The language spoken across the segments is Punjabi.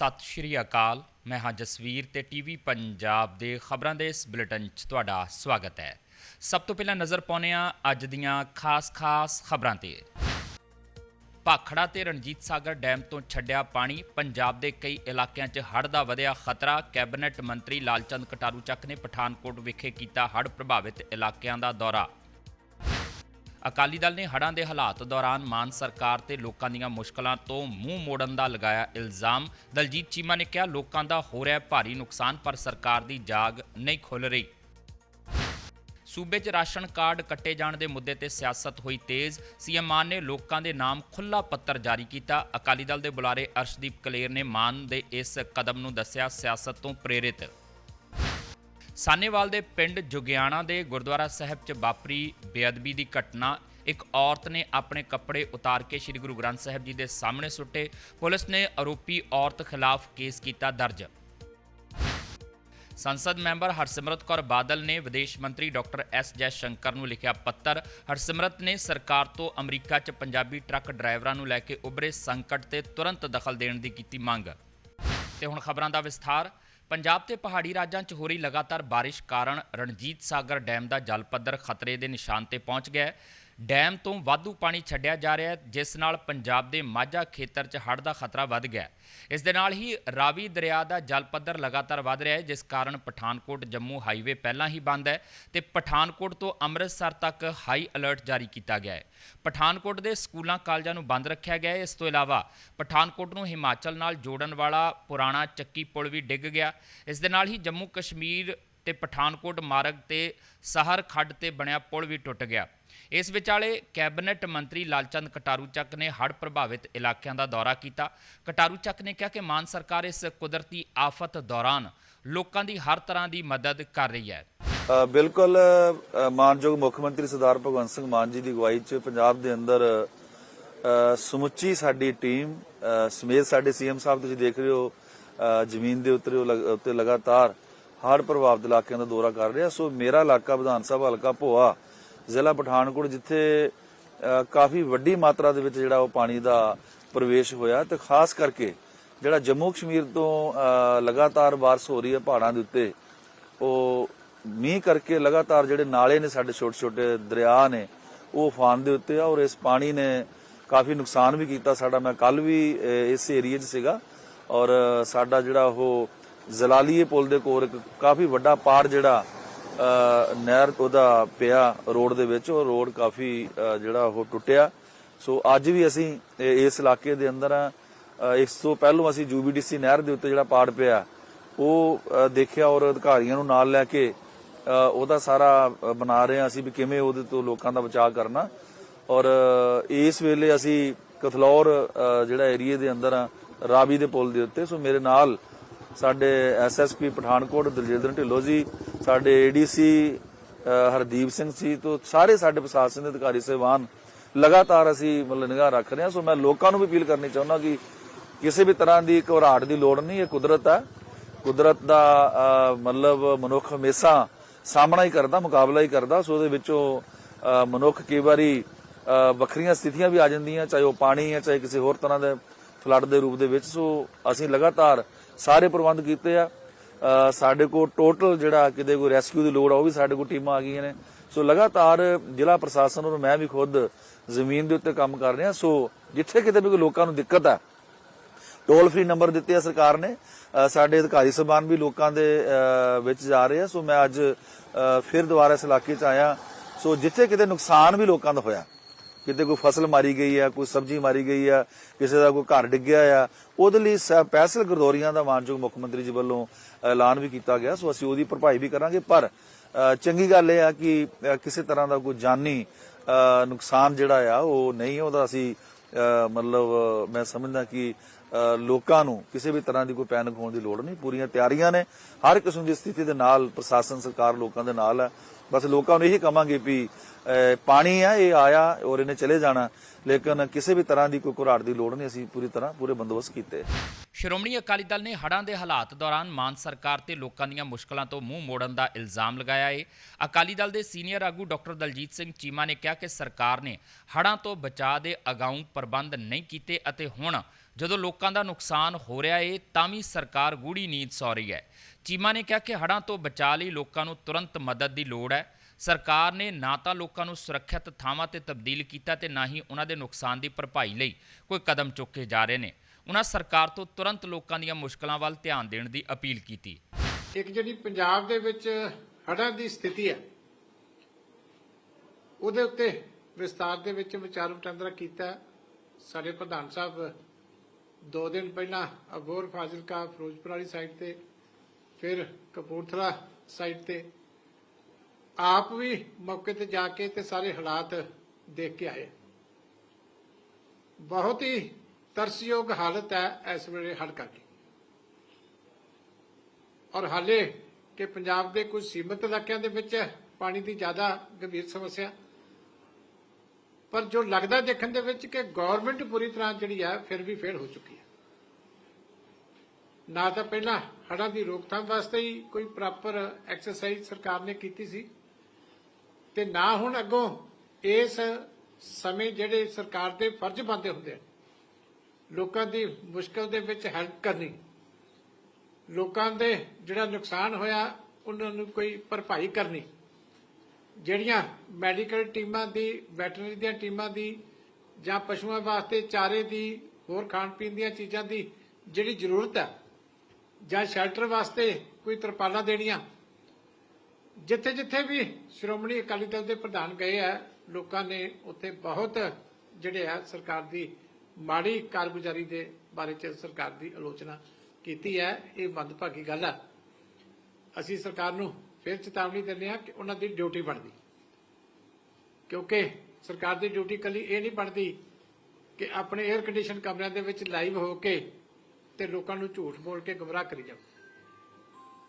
ਸਤਿ ਸ਼੍ਰੀ ਅਕਾਲ। ਮੈਂ ਹਾਂ ਜਸਵੀਰ ਤੇ ਟੀਵੀ ਪੰਜਾਬ ਦੇ ਖਬਰਾਂ ਦੇ ਇਸ ਬੁਲੇਟਿਨ 'ਚ ਤੁਹਾਡਾ ਸਵਾਗਤ ਹੈ। ਸਭ ਤੋਂ ਪਹਿਲਾਂ ਨਜ਼ਰ ਪਾਉਂਦੇ ਹਾਂ ਅੱਜ ਦੀਆਂ ਖਾਸ-ਖਾਸ ਖਬਰਾਂ ਤੇ। ਭਾਖੜਾ ਤੇ ਰਣਜੀਤ ਸਾਗਰ ਡੈਮ ਤੋਂ ਛੱਡਿਆ ਪਾਣੀ, ਪੰਜਾਬ ਦੇ ਕਈ ਇਲਾਕਿਆਂ 'ਚ ਹੜ੍ਹ ਦਾ ਵਧਿਆ ਖਤਰਾ, ਕੈਬਨਿਟ ਮੰਤਰੀ ਲਾਲਚੰਦ ਕਟਾਰੂ ਚੱਕ ਨੇ ਪਠਾਨਕੋਟ ਵਿਖੇ ਕੀਤਾ ਹੜ੍ਹ ਪ੍ਰਭਾਵਿਤ ਇਲਾਕਿਆਂ ਦਾ ਦੌਰਾ। ਅਕਾਲੀ ਦਲ ਨੇ ਹੜ੍ਹਾਂ ਦੇ ਹਾਲਾਤ ਦੌਰਾਨ ਮਾਨ ਸਰਕਾਰ ਤੇ ਲੋਕਾਂ ਦੀਆਂ ਮੁਸ਼ਕਲਾਂ ਤੋਂ ਮੂੰਹ ਮੋੜਨ ਦਾ ਲਗਾਇਆ ਇਲਜ਼ਾਮ। ਦਲਜੀਤ ਚੀਮਾ ਨੇ ਕਿਹਾ, ਲੋਕਾਂ ਦਾ ਹੋ ਰਿਹਾ ਭਾਰੀ ਨੁਕਸਾਨ, ਪਰ ਸਰਕਾਰ ਦੀ ਜਾਗ ਨਹੀਂ ਖੁੱਲ ਰਹੀ। ਸੂਬੇ 'ਚ ਰਾਸ਼ਨ ਕਾਰਡ ਕੱਟੇ ਜਾਣ ਦੇ ਮੁੱਦੇ ਤੇ ਸਿਆਸਤ ਹੋਈ ਤੇਜ਼। ਸੀਐਮ ਮਾਨ ਨੇ ਲੋਕਾਂ ਦੇ ਨਾਮ ਖੁੱਲਾ ਪੱਤਰ ਜਾਰੀ ਕੀਤਾ। ਅਕਾਲੀ ਦਲ ਦੇ ਬੁਲਾਰੇ ਅਰਸ਼ਦੀਪ ਕਲੇਰ ਨੇ ਮਾਨ ਦੇ ਇਸ ਕਦਮ ਨੂੰ ਦੱਸਿਆ, ਸਿਆਸਤ ਤੋਂ ਪ੍ਰੇਰਿਤ। ਸਾਨੇਵਾਲ ਦੇ ਪਿੰਡ ਜੁਗਿਆਣਾ ਦੇ ਗੁਰਦੁਆਰਾ ਸਾਹਿਬ 'ਚ ਵਾਪਰੀ ਬੇਅਦਬੀ ਦੀ ਘਟਨਾ। ਇੱਕ ਔਰਤ ਨੇ ਆਪਣੇ ਕੱਪੜੇ ਉਤਾਰ ਕੇ ਸ੍ਰੀ ਗੁਰੂ ਗ੍ਰੰਥ ਸਾਹਿਬ ਜੀ ਦੇ ਸਾਹਮਣੇ ਸੁੱਟੇ। ਪੁਲਿਸ ਨੇ ਆਰੋਪੀ ਔਰਤ ਖਿਲਾਫ ਕੇਸ ਕੀਤਾ ਦਰਜ। ਸੰਸਦ ਮੈਂਬਰ ਹਰਸਿਮਰਤ ਕੌਰ ਬਾਦਲ ਨੇ ਵਿਦੇਸ਼ ਮੰਤਰੀ ਡਾਕਟਰ ਐਸ ਜੈ ਸ਼ੰਕਰ ਨੂੰ ਲਿਖਿਆ ਪੱਤਰ। ਹਰਸਿਮਰਤ ਨੇ ਸਰਕਾਰ ਤੋਂ ਅਮਰੀਕਾ 'ਚ ਪੰਜਾਬੀ ਟਰੱਕ ਡਰਾਈਵਰਾਂ ਨੂੰ ਲੈ ਕੇ ਉਭਰੇ ਸੰਕਟ ਤੇ ਤੁਰੰਤ ਦਖਲ ਦੇਣ ਦੀ ਕੀਤੀ ਮੰਗ। ਤੇ ਹੁਣ ਖਬਰਾਂ ਦਾ ਵਿਸਥਾਰ। ਪੰਜਾਬ ਤੇ ਪਹਾੜੀ ਰਾਜਾਂ 'ਚ ਹੋ ਰਹੀ ਲਗਾਤਾਰ ਬਾਰਿਸ਼ ਕਾਰਨ ਰਣਜੀਤ ਸਾਗਰ ਡੈਮ ਦਾ ਜਲ ਪੱਧਰ ਖਤਰੇ ਦੇ ਨਿਸ਼ਾਨ ਤੇ ਪਹੁੰਚ ਗਿਆ ਹੈ। ਡੈਮ ਤੋਂ ਵਾਧੂ ਪਾਣੀ ਛੱਡਿਆ ਜਾ ਰਿਹਾ ਹੈ, ਜਿਸ ਨਾਲ ਪੰਜਾਬ ਦੇ ਮਾਝਾ ਖੇਤਰ 'ਚ ਹੜ੍ਹ ਦਾ ਖਤਰਾ ਵੱਧ ਗਿਆ ਇਸ ਦੇ ਨਾਲ ਹੀ ਰਾਵੀ ਦਰਿਆ ਦਾ ਜਲ ਪੱਧਰ ਲਗਾਤਾਰ ਵੱਧ ਰਿਹਾ ਹੈ, ਜਿਸ ਕਾਰਨ ਪਠਾਨਕੋਟ ਜੰਮੂ ਹਾਈਵੇ ਪਹਿਲਾਂ ਹੀ ਬੰਦ ਹੈ ਤੇ ਪਠਾਨਕੋਟ ਤੋਂ ਅੰਮ੍ਰਿਤਸਰ ਤੱਕ ਹਾਈ ਅਲਰਟ ਜਾਰੀ ਕੀਤਾ ਗਿਆ ਹੈ। ਪਠਾਨਕੋਟ ਦੇ ਸਕੂਲਾਂ ਕਾਲਜਾਂ ਨੂੰ ਬੰਦ ਰੱਖਿਆ ਗਿਆ ਹੈ। ਇਸ ਤੋਂ ਇਲਾਵਾ ਪਠਾਨਕੋਟ ਨੂੰ ਹਿਮਾਚਲ ਨਾਲ ਜੋੜਨ ਵਾਲਾ ਪੁਰਾਣਾ ਚੱਕੀ ਪੁਲ ਵੀ ਡਿੱਗ ਗਿਆ। ਇਸ ਦੇ ਨਾਲ ਹੀ ਜੰਮੂ ਕਸ਼ਮੀਰ ਤੇ ਪਠਾਨਕੋਟ ਮਾਰਗ ਤੇ ਸਹਰ ਖੱਡ ਤੇ ਬਣਿਆ ਪੁਲ ਵੀ ਟੁੱਟ ਗਿਆ। ਇਸ ਵਿਚਾਲੇ ਕੈਬਨਿਟ ਮੰਤਰੀ ਲਾਲਚੰਦ ਕਟਾਰੂ ਚੱਕ ਨੇ ਹੜ੍ਹ ਪ੍ਰਭਾਵਿਤ ਇਲਾਕਿਆਂ ਦਾ ਦੌਰਾ ਕੀਤਾ। ਕਟਾਰੂ ਚੱਕ ਨੇ ਕਿਹਾ ਕਿ ਮਾਨ ਸਰਕਾਰ ਇਸ ਕੁਦਰਤੀ ਆਫਤ ਦੌਰਾਨ ਲੋਕਾਂ ਦੀ ਹਰ ਤਰ੍ਹਾਂ ਦੀ ਮਦਦ ਕਰ ਰਹੀ ਹੈ। ਬਿਲਕੁਲ ਮਾਨਯੋਗ ਮੁੱਖ ਮੰਤਰੀ ਸਰਦਾਰ ਭਗਵੰਤ ਸਿੰਘ ਮਾਨ ਜੀ ਦੀ ਅਗਵਾਈ 'ਚ ਪੰਜਾਬ ਦੇ ਅੰਦਰ ਸਮੁੱਚੀ ਸਾਡੀ ਟੀਮ ਸਮੇਤ ਸਾਡੇ ਸੀਐਮ ਸਾਹਿਬ ਤੁਸੀਂ ਦੇਖ ਰਹੇ ਹੋ ਜ਼ਮੀਨ ਦੇ ਉੱਤੇ ਉੱਤੇ ਲਗਾਤਾਰ ਹੜ੍ਹ ਪ੍ਰਭਾਵਿਤ ਇਲਾਕਿਆਂ ਦਾ ਦੌਰਾ ਕਰ ਰਿਹਾ। ਸੋ ਮੇਰਾ ਇਲਾਕਾ ਵਿਧਾਨ ਸਭਾ ਹਲਕਾ ਭੋਆ ਜ਼ਿਲ੍ਹਾ ਪਠਾਨਕੋਟ ਜਿੱਥੇ ਕਾਫੀ ਵੱਡੀ ਮਾਤਰਾ ਦੇ ਵਿੱਚ ਜਿਹੜਾ ਉਹ ਪਾਣੀ ਦਾ ਪ੍ਰਵੇਸ਼ ਹੋਇਆ ਤੇ ਖਾਸ ਕਰਕੇ ਜਿਹੜਾ ਜੰਮੂ ਕਸ਼ਮੀਰ ਤੋਂ ਲਗਾਤਾਰ ਬਾਰਿਸ਼ ਹੋ ਰਹੀ ਹੈ ਪਹਾੜਾਂ ਦੇ ਉੱਤੇ, ਉਹ ਮੀਂਹ ਕਰਕੇ ਲਗਾਤਾਰ ਜਿਹੜੇ ਨਾਲੇ ਨੇ ਸਾਡੇ ਛੋਟੇ ਛੋਟੇ ਦਰਿਆ ਨੇ, ਉਹ ਉਫਾਨ ਦੇ ਉੱਤੇ ਆ ਔਰ ਇਸ ਪਾਣੀ ਨੇ ਕਾਫੀ ਨੁਕਸਾਨ ਵੀ ਕੀਤਾ ਸਾਡਾ। ਮੈਂ ਕੱਲ ਵੀ ਇਸ ਏਰੀਏ 'ਚ ਸੀਗਾ ਔਰ ਸਾਡਾ ਜਿਹੜਾ ਉਹ ਜ਼ਲਾਲੀਏ ਪੁਲ ਦੇ ਕੋਲ ਇੱਕ ਕਾਫੀ ਵੱਡਾ ਪਾੜ ਜਿਹੜਾ ਨਹਿਰ ਉਹਦਾ ਪਿਆ ਰੋਡ ਦੇ ਵਿੱਚ, ਉਹ ਰੋਡ ਕਾਫੀ ਜਿਹੜਾ ਉਹ ਟੁੱਟਿਆ। ਸੋ ਅੱਜ ਵੀ ਅਸੀਂ ਇਸ ਇਲਾਕੇ ਦੇ ਅੰਦਰ ਆ ਇਸ ਤੋਂ ਪਹਿਲਾਂ ਅਸੀਂ ਯੂਬੀਡੀਸੀ ਨਹਿਰ ਦੇ ਉੱਤੇ ਜਿਹੜਾ ਪਾੜ ਪਿਆ, ਉਹ ਦੇਖਿਆ ਔਰ ਅਧਿਕਾਰੀਆਂ ਨੂੰ ਨਾਲ ਲੈ ਕੇ ਉਹਦਾ ਸਾਰਾ ਬਣਾ ਰਹੇ ਹਾਂ ਅਸੀਂ ਵੀ ਕਿਵੇਂ ਉਹਦੇ ਤੋਂ ਲੋਕਾਂ ਦਾ ਬਚਾਅ ਕਰਨਾ। ਔਰ ਇਸ ਵੇਲੇ ਅਸੀਂ ਕਥਲੌਰ ਜਿਹੜਾ ਏਰੀਏ ਦੇ ਅੰਦਰ ਆ ਰਾਵੀ ਦੇ ਪੁਲ ਦੇ ਉੱਤੇ, ਸੋ ਮੇਰੇ ਨਾਲ ਸਾਡੇ ਐਸਐਸਪੀ ਪਠਾਨਕੋਟ, ਦਲਜਿੰਦਰ ਢਿੱਲੋਂ ਜੀ ਸਾਡੇ ਏਡੀਸੀ ਹਰਦੀਪ ਸਿੰਘ ਸੀ ਤੋਂ ਸਾਰੇ ਸਾਡੇ ਪ੍ਰਸ਼ਾਸਨ ਦੇ ਅਧਿਕਾਰੀ, ਸਹਿਬਾਨ, ਲਗਾਤਾਰ ਅਸੀਂ ਮਤਲਬ ਨਿਗਾਹ ਰੱਖ ਰਹੇ ਹਾਂ। ਸੋ ਮੈਂ ਲੋਕਾਂ ਨੂੰ ਵੀ ਅਪੀਲ ਕਰਨੀ ਚਾਹੁੰਦਾ ਕਿ ਕਿਸੇ ਵੀ ਤਰ੍ਹਾਂ ਦੀ ਘਬਰਾਹਟ ਦੀ ਲੋੜ ਨਹੀਂ, ਇਹ ਕੁਦਰਤ ਹੈ। ਕੁਦਰਤ ਦਾ ਮਤਲਬ ਮਨੁੱਖ ਹਮੇਸ਼ਾ ਸਾਹਮਣਾ ਹੀ ਕਰਦਾ, ਮੁਕਾਬਲਾ ਹੀ ਕਰਦਾ। ਸੋ ਉਹਦੇ ਵਿੱਚੋਂ ਮਨੁੱਖ ਕਈ ਵਾਰੀ ਵੱਖਰੀਆਂ ਸਥਿਤੀਆਂ ਵੀ ਆ ਜਾਂਦੀਆਂ, ਚਾਹੇ ਉਹ ਪਾਣੀ ਹੈ, ਚਾਹੇ ਕਿਸੇ ਹੋਰ ਤਰ੍ਹਾਂ ਦੇ ਫਲੱਡ ਦੇ ਰੂਪ ਦੇ ਵਿੱਚ। ਸੋ ਅਸੀਂ ਲਗਾਤਾਰ ਸਾਰੇ ਪ੍ਰਬੰਧ ਕੀਤੇ ਆ। ਸਾਡੇ ਕੋਲ ਟੋਟਲ ਜਿਹੜਾ ਕਿਤੇ ਕੋਈ ਰੈਸਕਿਊ ਦੀ ਲੋੜ ਆ ਉਹ ਵੀ ਸਾਡੇ ਕੋਲ ਟੀਮਾਂ ਆ ਗਈਆਂ ਨੇ। ਸੋ ਲਗਾਤਾਰ ਜ਼ਿਲ੍ਹਾ ਪ੍ਰਸ਼ਾਸਨ ਔਰ ਮੈਂ ਵੀ ਖੁਦ ਜ਼ਮੀਨ ਦੇ ਉੱਤੇ ਕੰਮ ਕਰ ਰਿਹਾ। ਸੋ ਜਿੱਥੇ ਕਿਤੇ ਵੀ ਕੋਈ ਲੋਕਾਂ ਨੂੰ ਦਿੱਕਤ ਆ ਟੋਲ ਫ੍ਰੀ ਨੰਬਰ ਦਿੱਤੇ ਆ ਸਰਕਾਰ ਨੇ। ਸਾਡੇ ਅਧਿਕਾਰੀ ਸਭਾਨ ਵੀ ਲੋਕਾਂ ਦੇ ਅ, ਵਿੱਚ ਜਾ ਰਹੇ ਆ। ਸੋ ਮੈਂ ਅੱਜ ਫਿਰ ਦੁਬਾਰਾ ਇਸ ਇਲਾਕੇ 'ਚ ਆਇਆ। ਸੋ ਜਿੱਥੇ ਕਿਤੇ ਨੁਕਸਾਨ ਵੀ ਲੋਕਾਂ ਦਾ ਹੋਇਆ ਕਿਤੇ ਕੋਈ ਫਸਲ ਮਾਰੀ ਗਈ ਆ, ਕੋਈ ਸਬਜ਼ੀ ਮਾਰੀ ਗਈ ਆ, ਕਿਸੇ ਦਾ ਕੋਈ ਘਰ ਡਿੱਗਿਆ ਆ, ਉਹਦੇ ਲਈ ਸਪੈਸ਼ਲ ਗਰਦੌਰੀਆਂ ਦਾ ਮਾਨਯੋਗ ਮੁੱਖ ਮੰਤਰੀ ਜੀ ਵੱਲੋਂ ਐਲਾਨ ਵੀ ਕੀਤਾ ਗਿਆ। ਸੋ ਅਸੀਂ ਉਹਦੀ ਭਰਪਾਈ ਵੀ ਕਰਾਂਗੇ, ਪਰ ਚੰਗੀ ਗੱਲ ਇਹ ਆ ਕਿ ਕਿਸੇ ਤਰ੍ਹਾਂ ਦਾ ਕੋਈ ਜਾਨੀ ਨੁਕਸਾਨ ਜਿਹੜਾ ਆ, ਉਹ ਨਹੀਂ ਉਹਦਾ ਅਸੀਂ ਮਤਲਬ, ਮੈਂ ਸਮਝਦਾ ਕਿ ਲੋਕਾਂ ਨੂੰ ਕਿਸੇ ਵੀ ਤਰ੍ਹਾਂ ਦੀ ਕੋਈ ਪੈਨਿਕ ਹੋਣ ਦੀ ਲੋੜ ਨਹੀਂ। ਪੂਰੀਆਂ ਤਿਆਰੀਆਂ ਨੇ। ਹਰ ਕਿਸਮ ਦੀ ਸਥਿਤੀ ਦੇ ਨਾਲ ਪ੍ਰਸ਼ਾਸਨ, ਸਰਕਾਰ ਲੋਕਾਂ ਦੇ ਨਾਲ ਹੈ ਬਸ ਲੋਕਾਂ ਨੂੰ ਇਹੀ ਕਵਾਂਗੇ ਵੀ ਪਾਣੀ ਆ, ਇਹ ਆਇਆ ਔਰ ਇਹਨੇ ਚਲੇ ਜਾਣਾ। ਲੇਕਿਨ ਕਿਸੇ ਵੀ ਤਰ੍ਹਾਂ ਦੀ ਕੋਈ ਘੁਰਾੜ ਦੀ ਲੋੜ ਨਹੀਂ, ਅਸੀਂ ਪੂਰੀ ਤਰ੍ਹਾਂ ਪੂਰੇ ਬੰਦੋਬਸਤ ਕੀਤੇ। ਸ਼੍ਰੋਮਣੀ ਅਕਾਲੀ ਦਲ ਨੇ ਹੜ੍ਹਾਂ ਦੇ ਹਾਲਾਤ ਦੌਰਾਨ ਮਾਨ ਸਰਕਾਰ ਤੇ ਲੋਕਾਂ ਦੀਆਂ ਮੁਸ਼ਕਲਾਂ ਤੋਂ ਮੂੰਹ ਮੋੜਨ ਦਾ ਇਲਜ਼ਾਮ ਲਗਾਇਆ ਏ। ਅਕਾਲੀ ਦਲ ਦੇ ਸੀਨੀਅਰ ਆਗੂ ਡਾਕਟਰ ਦਲਜੀਤ ਸਿੰਘ ਚੀਮਾ ਨੇ ਕਿਹਾ ਕਿ ਸਰਕਾਰ ਨੇ ਹੜ੍ਹਾਂ ਤੋਂ ਬਚਾਅ ਦੇ ਅਗਾਊਂ ਪ੍ਰਬੰਧ ਨਹੀਂ ਕੀਤੇ ਅਤੇ ਹੁਣ ਜਦੋਂ ਲੋਕਾਂ ਦਾ ਨੁਕਸਾਨ ਹੋ ਰਿਹਾ ਏ, ਤਾਂ ਵੀ ਸਰਕਾਰ ਗੂੜੀ ਨੀਂਦ ਸੌ ਰਹੀ ਹੈ। ਚੀਮਾ ਨੇ ਕਿਹਾ ਕਿ ਹੜ੍ਹਾਂ ਤੋਂ ਬਚਾਅ ਲਈ ਲੋਕਾਂ ਨੂੰ ਤੁਰੰਤ ਮਦਦ ਦੀ ਲੋੜ ਹੈ। ਸਰਕਾਰ ਨੇ ਨਾ ਤਾਂ ਲੋਕਾਂ ਨੂੰ ਸੁਰੱਖਿਅਤ ਥਾਵਾਂ ਤੇ ਤਬਦੀਲ ਕੀਤਾ ਤੇ ਨਾ ਹੀ ਉਹਨਾਂ ਦੇ ਨੁਕਸਾਨ ਦੀ ਭਰਪਾਈ ਲਈ ਕੋਈ ਕਦਮ ਚੁੱਕੇ ਜਾ ਰਹੇ ਨੇ। ਉਹਨਾਂ ਸਰਕਾਰ ਤੋਂ ਤੁਰੰਤ ਲੋਕਾਂ ਦੀਆਂ ਮੁਸ਼ਕਲਾਂ ਵੱਲ ਧਿਆਨ ਦੇਣ ਦੀ ਅਪੀਲ ਕੀਤੀ। ਇੱਕ ਜਿਹੜੀ ਪੰਜਾਬ ਦੇ ਵਿੱਚ ਹੜ੍ਹਾਂ ਦੀ ਸਥਿਤੀ ਹੈ, ਉਹਦੇ ਉੱਤੇ ਵਿਸਤਾਰ ਦੇ ਵਿੱਚ ਵਿਚਾਰ ਵਟਾਂਦਰਾ ਕੀਤਾ। ਸਾਡੇ ਪ੍ਰਧਾਨ ਸਾਹਿਬ ਦੋ ਦਿਨ ਪਹਿਲਾਂ ਅਬੋਰ ਫਾਜ਼ਿਲਕਾ, ਫਿਰੋਜ਼ਪੁਰ ਵਾਲੀ ਸਾਈਡ ਤੇ ਫਿਰ ਕਪੂਰਥਲਾ ਸਾਈਡ ਤੇ ਆਪ ਵੀ ਮੌਕੇ ਤੇ ਜਾ ਕੇ ਤੇ ਸਾਰੇ ਹਾਲਾਤ ਦੇਖ ਕੇ ਆਏ। ਬਹੁਤ ਹੀ ਤਰਸਯੋਗ ਹਾਲਤ ਹੈ ਇਸ ਵੇਲੇ ਹੜ੍ਹ ਕਰਕੇ ਔਰ ਹਾਲੇ ਕਿ ਪੰਜਾਬ ਦੇ ਕੁਝ ਸੀਮਤ ਇਲਾਕਿਆਂ ਦੇ ਵਿੱਚ ਪਾਣੀ ਦੀ ਜ਼ਿਆਦਾ ਗੰਭੀਰ ਸਮੱਸਿਆ, ਪਰ ਜੋ ਲੱਗਦਾ ਦੇਖਣ ਦੇ ਵਿੱਚ ਕਿ ਗਵਰਨਮੈਂਟ ਪੂਰੀ ਤਰ੍ਹਾਂ ਜਿਹੜੀ ਹੈ ਫਿਰ ਵੀ ਫੇਲ ਹੋ ਚੁੱਕੀ ਹੈ। ਨਾ ਤਾਂ ਪਹਿਲਾਂ ਹੜ੍ਹਾਂ ਦੀ ਰੋਕਥਾਮ ਵਾਸਤੇ ਹੀ ਕੋਈ ਪ੍ਰੋਪਰ ਐਕਸਰਸਾਈਜ਼ ਸਰਕਾਰ ਨੇ ਕੀਤੀ ਸੀ। ਤੇ ਨਾ ਹੁਣ ਅੱਗੋਂ ਇਸ ਸਮੇਂ ਜਿਹੜੇ ਸਰਕਾਰ ਦੇ ਫਰਜ਼ ਬਣਦੇ ਹੁੰਦੇ ਲੋਕਾਂ ਦੀ ਮੁਸ਼ਕਲ ਦੇ ਵਿੱਚ ਹੈਲਪ ਕਰਨੀ, ਲੋਕਾਂ ਦੇ ਜਿਹੜਾ ਨੁਕਸਾਨ ਹੋਇਆ ਉਹਨਾਂ ਨੂੰ ਕੋਈ ਭਰਪਾਈ ਕਰਨੀ, ਜਿਹੜੀਆਂ ਮੈਡੀਕਲ ਟੀਮਾਂ ਦੀ ਵੈਟਰਨਰੀ ਦੀਆਂ ਟੀਮਾਂ ਦੀ ਜਾਂ ਪਸ਼ੂਆਂ ਵਾਸਤੇ ਚਾਰੇ ਦੀ ਹੋਰ ਖਾਣ ਪੀਣ ਦੀਆਂ ਚੀਜ਼ਾਂ ਦੀ ਜਿਹੜੀ ਜ਼ਰੂਰਤ ਹੈ ਜਾਂ ਸ਼ੈਲਟਰ ਵਾਸਤੇ ਕੋਈ ਤਰਪਾਲਾਂ ਦੇਣੀਆਂ। ਜਿੱਥੇ ਜਿੱਥੇ ਵੀ ਸ਼੍ਰੋਮਣੀ ਅਕਾਲੀ ਦਲ ਦੇ ਪ੍ਰਧਾਨ ਗਏ ਆ, ਲੋਕਾਂ ਨੇ ਉੱਥੇ ਬਹੁਤ ਜਿਹੜੇ ਆ ਸਰਕਾਰ ਦੀ ਮਾੜੀ ਕਾਰਗੁਜ਼ਾਰੀ ਦੇ ਬਾਰੇ ਚ ਸਰਕਾਰ ਦੀ ਆਲੋਚਨਾ ਕੀਤੀ ਹੈ ਇਹ ਮੰਦਭਾਗੀ ਗੱਲ ਹੈ ਅਸੀਂ ਸਰਕਾਰ ਨੂੰ ਫਿਰ ਚੇਤਾਵਨੀ ਦਿੰਦੇ ਹਾਂ ਕਿ ਉਹਨਾਂ ਦੀ ਡਿਊਟੀ ਬਣਦੀ। ਕਿਉਂਕਿ ਸਰਕਾਰ ਦੀ ਡਿਊਟੀ ਕੱਲੀ ਇਹ ਨਹੀਂ ਬਣਦੀ ਕਿ ਆਪਣੇ 에ਅਰ ਕੰਡੀਸ਼ਨ ਕਮਰਿਆਂ ਦੇ ਵਿੱਚ ਲਾਈਵ ਹੋ ਕੇ ਤੇ ਲੋਕਾਂ ਨੂੰ ਝੂਠ ਬੋਲ ਕੇ ਗਮਰਾਹ ਕਰੀ ਜਾਓ।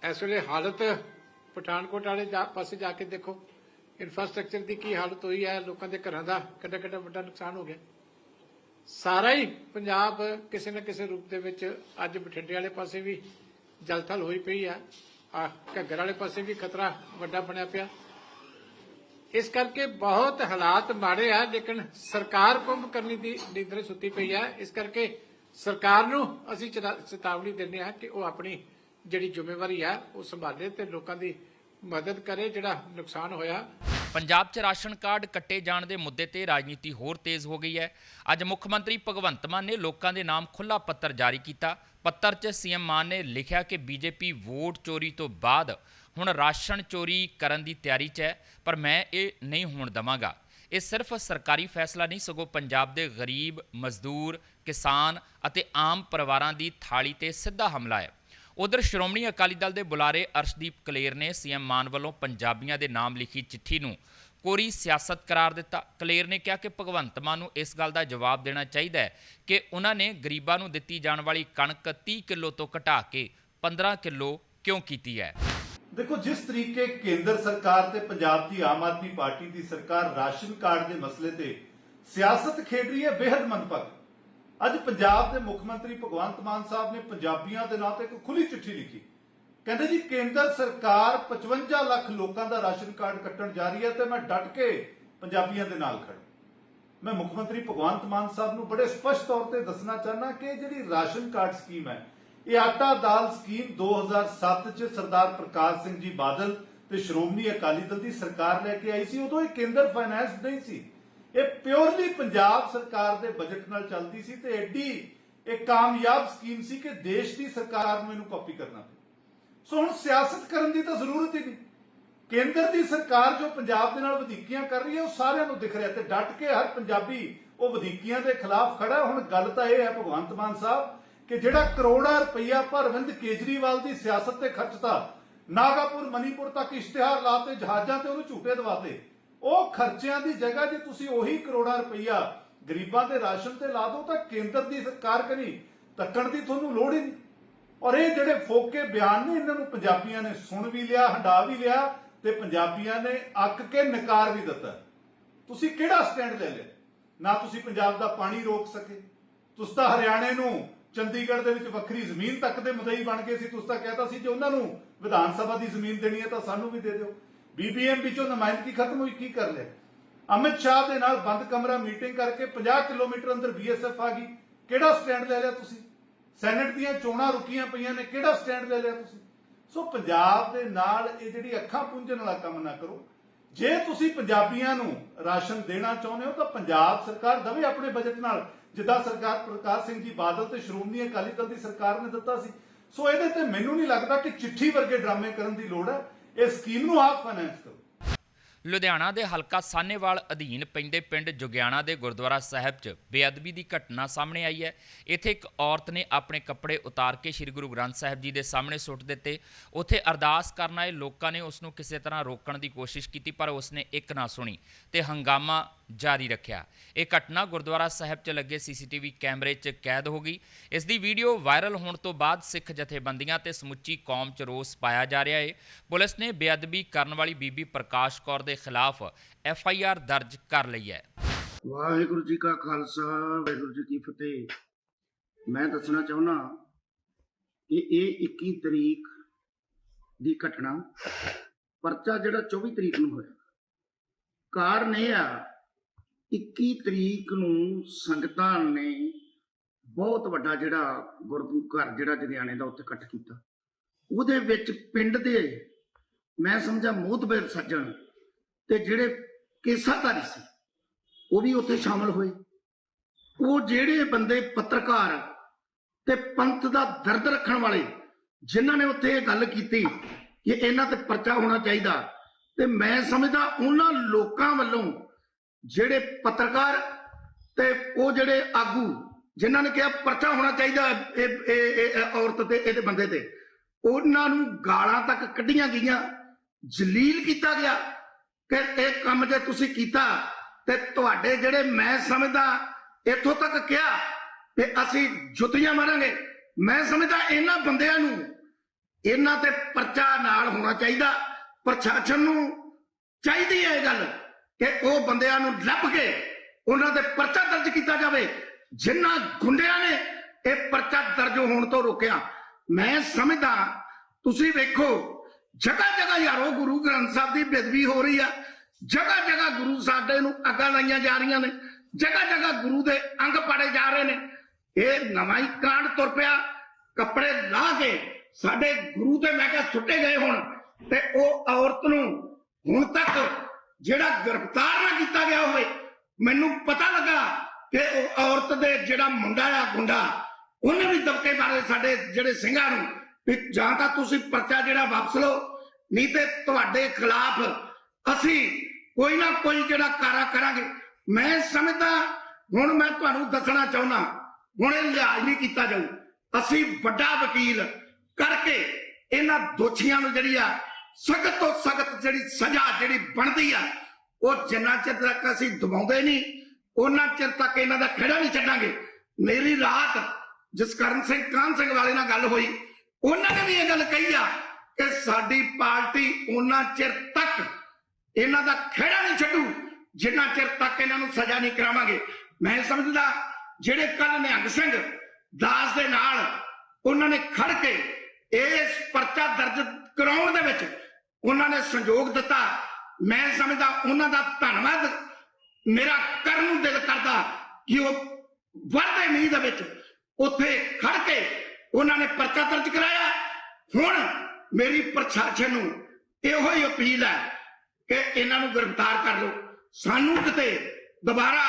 ਇਸ ਵੇਲੇ ਹਾਲਤ ਪਠਾਨਕੋਟ ਵਾਲੇ ਪਾਸੇ ਜਾ ਕੇ ਦੇਖੋ। ਇਨਫਰਾਸਟ੍ਰਕਚਰ ਦੀ ਕੀ ਹਾਲਤ ਹੋਈ ਹੈ, ਲੋਕਾਂ ਦੇ ਘਰਾਂ ਦਾ ਕਿੰਨਾ ਕਿੰਨਾ ਵੱਡਾ ਨੁਕਸਾਨ ਹੋ ਗਿਆ। ਸਾਰਾ ਹੀ ਪੰਜਾਬ ਕਿਸੇ ਨਾ ਕਿਸੇ ਰੂਪ ਦੇ ਵਿੱਚ ਅੱਜ ਬਠਿੰਡੇ ਵਾਲੇ ਪਾਸੇ ਵੀ ਜਲਥਲ ਹੋਈ ਪਈ ਆ। ਆ ਘੱਗਰ ਵਾਲੇ ਪਾਸੇ ਵੀ ਖਤਰਾ ਵੱਡਾ ਬਣਿਆ ਪਿਆ। ਇਸ ਕਰਕੇ ਬਹੁਤ ਹਾਲਾਤ ਮਾੜੇ ਆ, ਲੇਕਿਨ ਸਰਕਾਰ ਕੁੰਭ ਕਰਨੀ ਦੀ ਨੀਂਦਰ ਸੁੱਤੀ ਪਈ ਆ। ਇਸ ਕਰਕੇ ਸਰਕਾਰ ਨੂੰ ਅਸੀਂ ਚੇਤਾ- ਚੇਤਾਵਨੀ ਦਿੰਦੇ ਹਾਂ ਕਿ ਉਹ ਆਪਣੀ ਜਿਹੜੀ ਜ਼ਿੰਮੇਵਾਰੀ ਆ, ਉਹ ਸੰਭਾਲੇ ਤੇ ਲੋਕਾਂ ਦੀ ਮਦਦ ਕਰੇ, ਜਿਹੜਾ ਨੁਕਸਾਨ ਹੋਇਆ। ਪੰਜਾਬ 'ਚ ਰਾਸ਼ਨ ਕਾਰਡ ਕੱਟੇ ਜਾਣ ਦੇ ਮੁੱਦੇ ਤੇ ਰਾਜਨੀਤੀ ਹੋਰ ਤੇਜ਼ ਹੋ ਗਈ ਹੈ। ਅੱਜ ਮੁੱਖ ਮੰਤਰੀ ਭਗਵੰਤ ਮਾਨ ਨੇ ਲੋਕਾਂ ਦੇ ਨਾਮ ਖੁੱਲਾ ਪੱਤਰ ਜਾਰੀ ਕੀਤਾ। ਪੱਤਰ 'ਚ ਸੀਐਮ ਮਾਨ ਨੇ ਲਿਖਿਆ ਕਿ ਬੀਜੇਪੀ ਵੋਟ ਚੋਰੀ ਤੋਂ ਬਾਅਦ ਹੁਣ ਰਾਸ਼ਨ ਚੋਰੀ ਕਰਨ ਦੀ ਤਿਆਰੀ 'ਚ ਹੈ, ਪਰ ਮੈਂ ਇਹ ਨਹੀਂ ਹੋਣ ਦਵਾਂਗਾ। ਇਹ ਸਿਰਫ ਸਰਕਾਰੀ ਫੈਸਲਾ ਨਹੀਂ, ਸਗੋਂ ਪੰਜਾਬ ਦੇ ਗਰੀਬ, ਮਜ਼ਦੂਰ, ਕਿਸਾਨ ਅਤੇ ਆਮ ਪਰਿਵਾਰਾਂ ਦੀ ਥਾਲੀ ਤੇ ਸਿੱਧਾ ਹਮਲਾ ਹੈ। ਉਧਰ ਸ਼੍ਰੋਮਣੀ ਅਕਾਲੀ ਦਲ ਦੇ ਬੁਲਾਰੇ ਅਰਸ਼ਦੀਪ ਕਲੇਰ ਨੇ ਸੀਐਮ ਮਾਨ ਵੱਲੋਂ ਪੰਜਾਬੀਆਂ ਦੇ ਨਾਮ ਲਿਖੀ ਚਿੱਠੀ ਨੂੰ ਕੋਰੀ ਸਿਆਸਤ ਕਰਾਰ ਦਿੱਤਾ। ਕਲੇਰ ਨੇ ਕਿਹਾ ਕਿ ਭਗਵੰਤ ਮਾਨ ਨੂੰ ਇਸ ਗੱਲ ਦਾ ਜਵਾਬ ਦੇਣਾ ਚਾਹੀਦਾ ਹੈ ਕਿ ਉਹਨਾਂ ਨੇ ਗਰੀਬਾਂ ਨੂੰ ਦਿੱਤੀ ਜਾਣ ਵਾਲੀ ਕਣਕ 30 ਕਿਲੋ ਤੋਂ ਘਟਾ ਕੇ 15 ਕਿਲੋ ਕਿਉਂ ਕੀਤੀ ਹੈ। ਦੇਖੋ, ਜਿਸ ਤਰੀਕੇ ਕੇਂਦਰ ਸਰਕਾਰ ਤੇ ਪੰਜਾਬ ਦੀ ਆਮ ਆਦਮੀ ਪਾਰਟੀ ਦੀ ਸਰਕਾਰ ਰਾਸ਼ਨ ਕਾਰਡ ਦੇ ਮਸਲੇ ਤੇ ਸਿਆਸਤ ਖੇਡ ਰਹੀ ਹੈ ਬੇहद ਮੰਦਭਾਗੀ। ਅੱਜ ਪੰਜਾਬ ਦੇ ਮੁੱਖ ਮੰਤਰੀ ਭਗਵੰਤ ਮਾਨ ਸਾਹਿਬ ਨੇ ਪੰਜਾਬੀਆਂ ਦੇ ਨਾਂ ਤੇ ਇੱਕ ਖੁੱਲੀ ਚਿੱਠੀ ਲਿਖੀ। ਕਹਿੰਦੇ ਜੀ, ਕੇਂਦਰ ਸਰਕਾਰ 55 ਲੱਖ ਲੋਕਾਂ ਦਾ ਰਾਸ਼ਨ ਕਾਰਡ ਕੱਟਣ ਜਾ ਰਹੀ ਹੈ ਤੇ ਮੈਂ ਡਟ ਕੇ ਪੰਜਾਬੀਆਂ ਦੇ ਨਾਲ ਖੜਾ ਮੈਂ ਮੁੱਖ ਮੰਤਰੀ ਭਗਵੰਤ ਮਾਨ ਸਾਹਿਬ ਨੂੰ ਬੜੇ ਸਪਸ਼ਟ ਤੌਰ ਤੇ ਦੱਸਣਾ ਚਾਹਨਾ ਕਿ ਜਿਹੜੀ ਰਾਸ਼ਨ ਕਾਰਡ ਸਕੀਮ ਹੈ ਇਹ ਆਟਾ ਦਾਲ ਸਕੀਮ 2007 ਚ ਸਰਦਾਰ ਪ੍ਰਕਾਸ਼ ਸਿੰਘ ਜੀ ਬਾਦਲ ਤੇ ਸ਼੍ਰੋਮਣੀ ਅਕਾਲੀ ਦਲ ਦੀ ਸਰਕਾਰ ਲੈ ਕੇ ਆਈ ਸੀ, ਉਦੋਂ ਇਹ ਕੇਂਦਰ ਫਾਈਨੈਂਸ ਨਹੀਂ ਸੀ। ਇਹ ਪਿਓਰਲੀ ਪੰਜਾਬ ਸਰਕਾਰ ਦੇ ਬਜਟ ਨਾਲ ਚੱਲਦੀ ਸੀ ਤੇ ਐਡੀ ਇਹ ਕਾਮਯਾਬ ਸਕੀਮ ਸੀ ਕਿ ਦੇਸ਼ ਦੀ ਸਰਕਾਰ ਨੂੰ ਇਹਨੂੰ ਕਾਪੀ ਕਰਨਾ ਪਿਆ। ਸੋ ਹੁਣ ਸਿਆਸਤ ਕਰਨ ਦੀ ਤਾਂ ਜ਼ਰੂਰਤ ਹੀ ਨਹੀਂ। ਕੇਂਦਰ ਦੀ ਸਰਕਾਰ ਜੋ ਪੰਜਾਬ ਦੇ ਨਾਲ ਵਧੀਕੀਆਂ ਕਰ ਰਹੀ ਹੈ, ਉਹ ਸਾਰਿਆਂ ਨੂੰ ਦਿਖ ਰਿਹਾ ਤੇ ਡਟ ਕੇ ਹਰ ਪੰਜਾਬੀ ਉਹ ਵਧੀਕੀਆਂ ਦੇ ਖਿਲਾਫ ਖੜਾ ਹੁਣ ਗੱਲ ਤਾਂ ਇਹ ਹੈ, ਭਗਵੰਤ ਮਾਨ ਸਾਹਿਬ ਕਿ ਜਿਹੜਾ ਕਰੋੜਾਂ ਰੁਪਈਆ ਭਰਵਿੰਦ ਕੇਜਰੀਵਾਲ ਦੀ ਸਿਆਸਤ ਤੇ ਖਰਚਤਾ ਨਾਗਾਪੁਰ, ਮਨੀਪੁਰ ਤੱਕ ਇਸ਼ਤਿਹਾਰ ਲਾਤੇ ਜਹਾਜ਼ਾਂ ਤੇ ਉਹਨੂੰ ਝੂਟੇ ਦਵਾਤੇ ਉਹ ਖਰਚਿਆਂ ਦੀ ਜਗ੍ਹਾ ਜੇ ਤੁਸੀਂ ਉਹੀ ਕਰੋੜਾਂ ਰੁਪਈਆ ਗਰੀਬਾਂ ਦੇ ਰਾਸ਼ਨ ਤੇ ਲਾ ਦਿਓ ਤਾਂ ਕੇਂਦਰ ਦੀ ਸਰਕਾਰ ਕਰੀ ਤੱਕਣ ਦੀ ਤੁਹਾਨੂੰ ਲੋੜ ਹੀ ਨਹੀਂ। ਔਰ ਇਹ ਜਿਹੜੇ ਫੋਕੇ ਬਿਆਨ ਨੇ, ਇਹਨਾਂ ਨੂੰ ਪੰਜਾਬੀਆਂ ਨੇ ਸੁਣ ਵੀ ਲਿਆ, ਹੰਡਾ ਵੀ ਲਿਆ ਤੇ ਪੰਜਾਬੀਆਂ ਨੇ ਅੱਕ ਕੇ ਨਕਾਰ ਵੀ ਦਿੱਤਾ। ਤੁਸੀਂ ਕਿਹੜਾ ਸਟੈਂਡ ਲੈ ਲਿਆ? ਨਾ ਤੁਸੀਂ ਪੰਜਾਬ ਦਾ ਪਾਣੀ ਰੋਕ ਸਕੇ, ਤੁਸੀਂ ਤਾਂ ਹਰਿਆਣੇ ਨੂੰ ਚੰਡੀਗੜ੍ਹ ਦੇ ਵਿੱਚ ਵੱਖਰੀ ਜ਼ਮੀਨ ਤੱਕ ਦੇ ਮੁਦਈ ਬਣ ਗਏ ਸੀ, ਤੁਸੀਂ ਤਾਂ ਕਹਿਤਾ ਸੀ ਜੇ ਉਹਨਾਂ ਨੂੰ ਵਿਧਾਨ ਸਭਾ ਦੀ ਜ਼ਮੀਨ ਦੇਣੀ ਹੈ ਤਾਂ ਸਾਨੂੰ ਵੀ ਦੇ ਦਿਓ। ਬੀਬੀਐਮ ਵਿੱਚੋਂ ਨੁਮਾਇੰਦਗੀ ਖਤਮ ਹੋਈ, ਕੀ ਕਰ ਲਿਆ? ਅਮਿਤ ਸ਼ਾਹ ਦੇ ਨਾਲ ਬੰਦ ਕਮਰਾ ਮੀਟਿੰਗ ਕਰਕੇ 50 ਕਿਲੋਮੀਟਰ ਅੰਦਰ ਬੀਐਸਐਫ ਆ ਗਈ। ਕਿਹੜਾ ਸਟੈਂਡ ਲੈ ਲਿਆ ਤੁਸੀਂ? ਸੈਨੇਟ ਦੀਆਂ ਚੋਣਾਂ ਰੁਕੀਆਂ ਪਈਆਂ ਨੇ, ਕਿਹੜਾ ਸਟੈਂਡ ਲੈ ਲਿਆ ਤੁਸੀਂ? ਸੋ ਪੰਜਾਬ ਦੇ ਨਾਲ ਇਹ ਜਿਹੜੀ ਅੱਖਾਂ ਪੁੰਝਣ ਵਾਲਾ ਕੰਮ ਨਾ ਕਰੋ। ਜੇ ਤੁਸੀਂ ਪੰਜਾਬੀਆਂ ਨੂੰ ਰਾਸ਼ਨ ਦੇਣਾ ਚਾਹੁੰਦੇ ਹੋ ਤਾਂ ਪੰਜਾਬ ਸਰਕਾਰ ਦਵੇ ਆਪਣੇ ਬਜਟ ਨਾਲ। ਜਿੱਦਾਂ ਸਰਕਾਰ ਪ੍ਰਕਾਸ਼ ਸਿੰਘ ਜੀ ਬਾਦਲ ਤੇ ਸ਼੍ਰੋਮਣੀ ਅਕਾਲੀ ਦਲ ਦੀ ਸਰਕਾਰ ਨੇ ਦਿੱਤਾ ਸੀ। ਸੋ ਇਹਦੇ ਤੇ ਮੈਨੂੰ ਨਹੀਂ ਲੱਗਦਾ ਕਿ ਚਿੱਠੀ ਵਰਗੇ ਡਰਾਮੇ ਕਰਨ ਦੀ ਲੋੜ ਹੈ। ਇਹ ਸਕੀਮ ਨੂੰ ਆਪ ਫਾਈਨੈਂਸ ਕਰੋ। ਲੁਧਿਆਣਾ ਦੇ ਹਲਕਾ ਸਾਨੇਵਾਲ ਅਧੀਨ ਪੈਂਦੇ ਪਿੰਡ ਜੁਗਿਆਣਾ ਦੇ ਗੁਰਦੁਆਰਾ ਸਾਹਿਬ 'ਚ ਬੇਅਦਬੀ ਦੀ ਘਟਨਾ ਸਾਹਮਣੇ ਆਈ ਹੈ। ਇੱਥੇ ਇੱਕ ਔਰਤ ਨੇ ਆਪਣੇ ਕੱਪੜੇ ਉਤਾਰ ਕੇ ਸ੍ਰੀ ਗੁਰੂ ਗ੍ਰੰਥ ਸਾਹਿਬ ਜੀ ਦੇ ਸਾਹਮਣੇ ਸੁੱਟ ਦਿੱਤੇ। ਉੱਥੇ ਅਰਦਾਸ ਕਰਨ ਆਏ ਲੋਕਾਂ ਨੇ ਉਸ ਨੂੰ ਕਿਸੇ ਤਰ੍ਹਾਂ ਰੋਕਣ ਦੀ ਕੋਸ਼ਿਸ਼ ਕੀਤੀ, ਪਰ ਉਸਨੇ ਇੱਕ ਨਾ ਸੁਣੀ ਤੇ ਹੰਗਾਮਾ ਜਾਰੀ ਰੱਖਿਆ। ਇਹ ਘਟਨਾ ਗੁਰਦੁਆਰਾ ਸਾਹਿਬ 'ਚ ਲੱਗੇ ਸੀਸੀਟੀਵੀ ਕੈਮਰੇ 'ਚ ਕੈਦ ਹੋ ਗਈ। ਇਸ ਦੀ ਵੀਡੀਓ ਵਾਇਰਲ ਹੋਣ ਤੋਂ ਬਾਅਦ ਸਿੱਖ ਜਥੇਬੰਦੀਆਂ ਤੇ ਸਮੁੱਚੀ ਕੌਮ 'ਚ ਰੋਸ ਪਾਇਆ ਜਾ ਰਿਹਾ ਹੈ ਪੁਲਿਸ ਨੇ ਬੇਅਦਬੀ ਕਰਨ ਵਾਲੀ ਬੀਬੀ ਪ੍ਰਕਾਸ਼ ਕੌਰ ਦੇ ਖਿਲਾਫ ਐਫ ਆਈ ਆਰ ਦਰਜ ਕਰ ਲਈ ਹੈ। ਵਾਹਿਗੁਰੂ ਜੀ ਕਾ ਖਾਲਸਾ, ਵਾਹਿਗੁਰੂ ਜੀ ਕੀ ਫਤਿਹ। ਮੈਂ ਦੱਸਣਾ ਚਾਹੁੰਦਾ ਕਿ ਇਹ 21 ਤਰੀਕ ਦੀ ਘਟਨਾ, ਪਰਚਾ ਜਿਹੜਾ 24 ਤਰੀਕ ਨੂੰ ਹੋਇਆ। ਕਾਰਨ ਇਹ ਆ 21 ਤਰੀਕ ਨੂੰ ਸੰਗਤਾਂ ਨੇ ਬਹੁਤ ਵੱਡਾ ਜਿਹੜਾ ਗੁਰੂ ਘਰ ਜਿਹੜਾ ਜਗਿਆਣੇ ਦਾ ਉੱਥੇ ਇਕੱਠ ਕੀਤਾ। ਉਹਦੇ ਵਿੱਚ ਪਿੰਡ ਦੇ, ਮੈਂ ਸਮਝਾ ਮੋਤਬਰ ਸੱਜਣ ਤੇ ਜਿਹੜੇ ਕੇਸਾਧਾਰੀ ਸੀ, ਉਹ ਵੀ ਉੱਥੇ ਸ਼ਾਮਲ ਹੋਏ। ਉਹ ਜਿਹੜੇ ਬੰਦੇ ਪੱਤਰਕਾਰ ਤੇ ਪੰਥ ਦਾ ਦਰਦ ਰੱਖਣ ਵਾਲੇ, ਜਿਨ੍ਹਾਂ ਨੇ ਉੱਥੇ ਇਹ ਗੱਲ ਕੀਤੀ ਕਿ ਇਹਨਾਂ ਤੇ ਪਰਚਾ ਹੋਣਾ ਚਾਹੀਦਾ, ਤੇ ਮੈਂ ਸਮਝਦਾ ਉਹਨਾਂ ਲੋਕਾਂ ਵੱਲੋਂ ਜਿਹੜੇ ਪੱਤਰਕਾਰ ਤੇ ਉਹ ਜਿਹੜੇ ਆਗੂ, ਜਿਨ੍ਹਾਂ ਨੇ ਕਿਹਾ ਪਰਚਾ ਹੋਣਾ ਚਾਹੀਦਾ ਇਹ, ਇਹ- ਇਹ ਔਰਤ ਤੇ ਇਹਦੇ ਬੰਦੇ ਤੇ, ਉਹਨਾਂ ਨੂੰ ਗਾਲਾਂ ਤੱਕ ਕੱਢੀਆਂ ਗਈਆਂ, ਜਲੀਲ ਕੀਤਾ ਗਿਆ। ਕਿ ਇਹ ਕੰਮ ਜੇ ਤੁਸੀਂ ਕੀਤਾ ਤੇ ਤੁਹਾਡੇ ਜਿਹੜੇ ਮੈਂ ਸਮਝਦਾ, ਇੱਥੋਂ ਤੱਕ ਕਿਹਾ ਕਿ ਅਸੀਂ ਜੁੱਤੀਆਂ ਮਾਰਾਂਗੇ। ਮੈਂ ਸਮਝਦਾ ਇਹਨਾਂ ਬੰਦਿਆਂ ਨੂੰ ਇਹਨਾਂ ਤੇ ਪਰਚਾ ਨਾਲ ਹੋਣਾ ਚਾਹੀਦਾ। ਪ੍ਰਸ਼ਾਸਨ ਨੂੰ ਚਾਹੀਦੀ ਹੈ ਇਹ ਗੱਲ ਕਿ ਉਹ ਬੰਦਿਆਂ ਨੂੰ ਲੱਭ ਕੇ ਉਹਨਾਂ ਤੇ ਪਰਚਾ ਦਰਜ ਕੀਤਾ ਜਾਵੇ। ਜਿਨ੍ਹਾਂ ਗੁੰਡਿਆਂ ਨੇ ਇਹ ਪਰਚਾ ਦਰਜ ਹੋਣ ਤੋਂ ਰੋਕਿਆ। ਮੈਂ ਸਮਝਦਾ, ਤੁਸੀਂ ਵੇਖੋ ਜਗ੍ਹਾ ਜਗ੍ਹਾ ਯਾਰੋ ਗੁਰੂ ਗ੍ਰੰਥ ਸਾਹਿਬ ਦੀ ਬੇਦਬੀ ਹੋ ਰਹੀ ਆ। ਜਗ੍ਹਾ ਜਗ੍ਹਾ ਗੁਰੂ ਸਾਡੇ ਨੂੰ ਅੱਗਾਂ ਲਾਈਆਂ ਜਾ ਰਹੀਆਂ ਨੇ ਜਗ੍ਹਾ ਜਗ੍ਹਾ ਗੁਰੂ ਦੇ ਅੰਗ ਪਾੜੇ ਜਾ ਰਹੇ ਨੇ। ਇਹ ਨਵਾਂ ਹੀ ਕਾਂਡ ਤੁਰ ਪਿਆ, ਕੱਪੜੇ ਲਾ ਕੇ ਸਾਡੇ ਗੁਰੂ ਤੇ ਮੈਂ ਕਿਹਾ ਸੁੱਟੇ ਗਏ ਹੁਣ, ਤੇ ਉਹ ਔਰਤ ਨੂੰ ਹੁਣ ਤੱਕ ਜਿਹੜਾ ਗ੍ਰਿਫਤਾਰ ਨਾ ਕੀਤਾ ਗਿਆ ਹੋਵੇ, ਮੈਨੂੰ ਪਤਾ ਲੱਗਾ ਕਿ ਉਹ ਔਰਤ ਦੇ ਜਿਹੜਾ ਮੁੰਡਾ ਆ, ਗੁੰਡਾ, ਉਹਨੇ ਵੀ ਦਬਕੇ ਮਾਰੇ ਸਾਡੇ ਜਿਹੜੇ ਸਿੰਘਾਂ ਨੂੰ, ਵੀ ਜਾਂ ਤਾਂ ਤੁਸੀਂ ਪਰਚਾ ਜਿਹੜਾ ਵਾਪਸ ਲਓ, ਨਹੀਂ ਤੇ ਤੁਹਾਡੇ ਖਿਲਾਫ ਅਸੀਂ ਕੋਈ ਨਾ ਕੋਈ ਜਿਹੜਾ ਕਾਰਾ ਕਰਾਂਗੇ। ਮੈਂ ਸਮਝਦਾ, ਹੁਣ ਮੈਂ ਤੁਹਾਨੂੰ ਦੱਸਣਾ ਚਾਹੁੰਦਾ, ਹੁਣ ਇਹ ਲਿਹਾਜ਼ ਨਹੀਂ ਕੀਤਾ ਜਾਊ। ਅਸੀਂ ਵੱਡਾ ਵਕੀਲ ਕਰਕੇ ਇਹਨਾਂ ਦੋਸ਼ੀਆਂ ਨੂੰ ਜਿਹੜੀ ਆ, ਸਖਤ ਤੋਂ ਸਖਤ ਜਿਹੜੀ ਸਜ਼ਾ ਜਿਹੜੀ ਬਣਦੀ ਆ, ਉਹ ਜਿੰਨਾ ਚਿਰ ਤੱਕ ਅਸੀਂ ਦਬਾਉਂਦੇ ਨਹੀਂ, ਉਹਨਾਂ ਚਿਰ ਤੱਕ ਇਹਨਾਂ ਦਾ ਖੇੜਾ ਨਹੀਂ ਛੱਡਾਂਗੇ। ਮੇਰੀ ਰਾਤ ਜਸਕਰਨ ਸਿੰਘ ਕਾਨ ਸਿੰਘ ਵਾਲੇ ਨਾਲ ਗੱਲ ਹੋਈ, ਉਹਨਾਂ ਨੇ ਵੀ ਇਹ ਗੱਲ ਕਹੀ ਆ ਕਿ ਸਾਡੀ ਪਾਰਟੀ ਉਹਨਾਂ ਚਿਰ ਤੱਕ ਇਹਨਾਂ ਦਾ ਖੇੜਾ ਨਹੀਂ ਛੱਡੂ। ਜਿੰਨਾ ਚਿਰ ਤੱਕ ਇਹਨਾਂ ਨੂੰ ਸਜ਼ਾ ਨਹੀਂ ਕਰਾਵਾਂਗੇ। ਮੈਂ ਸਮਝਦਾ, ਜਿਹੜੇ ਕੱਲ ਨਿਹੰਗ ਸਿੰਘ ਦਾਸ ਦੇ ਨਾਲ ਉਹਨਾਂ ਨੇ ਖੜ ਕੇ ਇਸ ਪਰਚਾ ਦਰਜ ਕਰਾਉਣ ਦੇ ਵਿੱਚ ਉਹਨਾਂ ਨੇ ਸੰਯੋਗ ਦਿੱਤਾ, ਮੈਂ ਸਮਝਦਾ, ਉਹਨਾਂ ਦਾ ਧੰਨਵਾਦ ਮੇਰਾ ਕਰਨ ਨੂੰ ਦਿਲ ਕਰਦਾ ਕਿ ਉਹ ਵਰਦੇ ਮੀਂਹ ਦੇ ਵਿੱਚ ਉੱਥੇ ਖੜ ਕੇ ਉਹਨਾਂ ਨੇ ਪਰਚਾ ਦਰਜ ਕਰਾਇਆ। ਹੁਣ ਮੇਰੀ ਪ੍ਰਸ਼ਾਸਨ ਨੂੰ ਇਹੋ ਹੀ ਅਪੀਲ ਹੈ ਕਿ ਇਹਨਾਂ ਨੂੰ ਗ੍ਰਿਫਤਾਰ ਕਰ ਲਓ। ਸਾਨੂੰ ਕਿਤੇ ਦੁਬਾਰਾ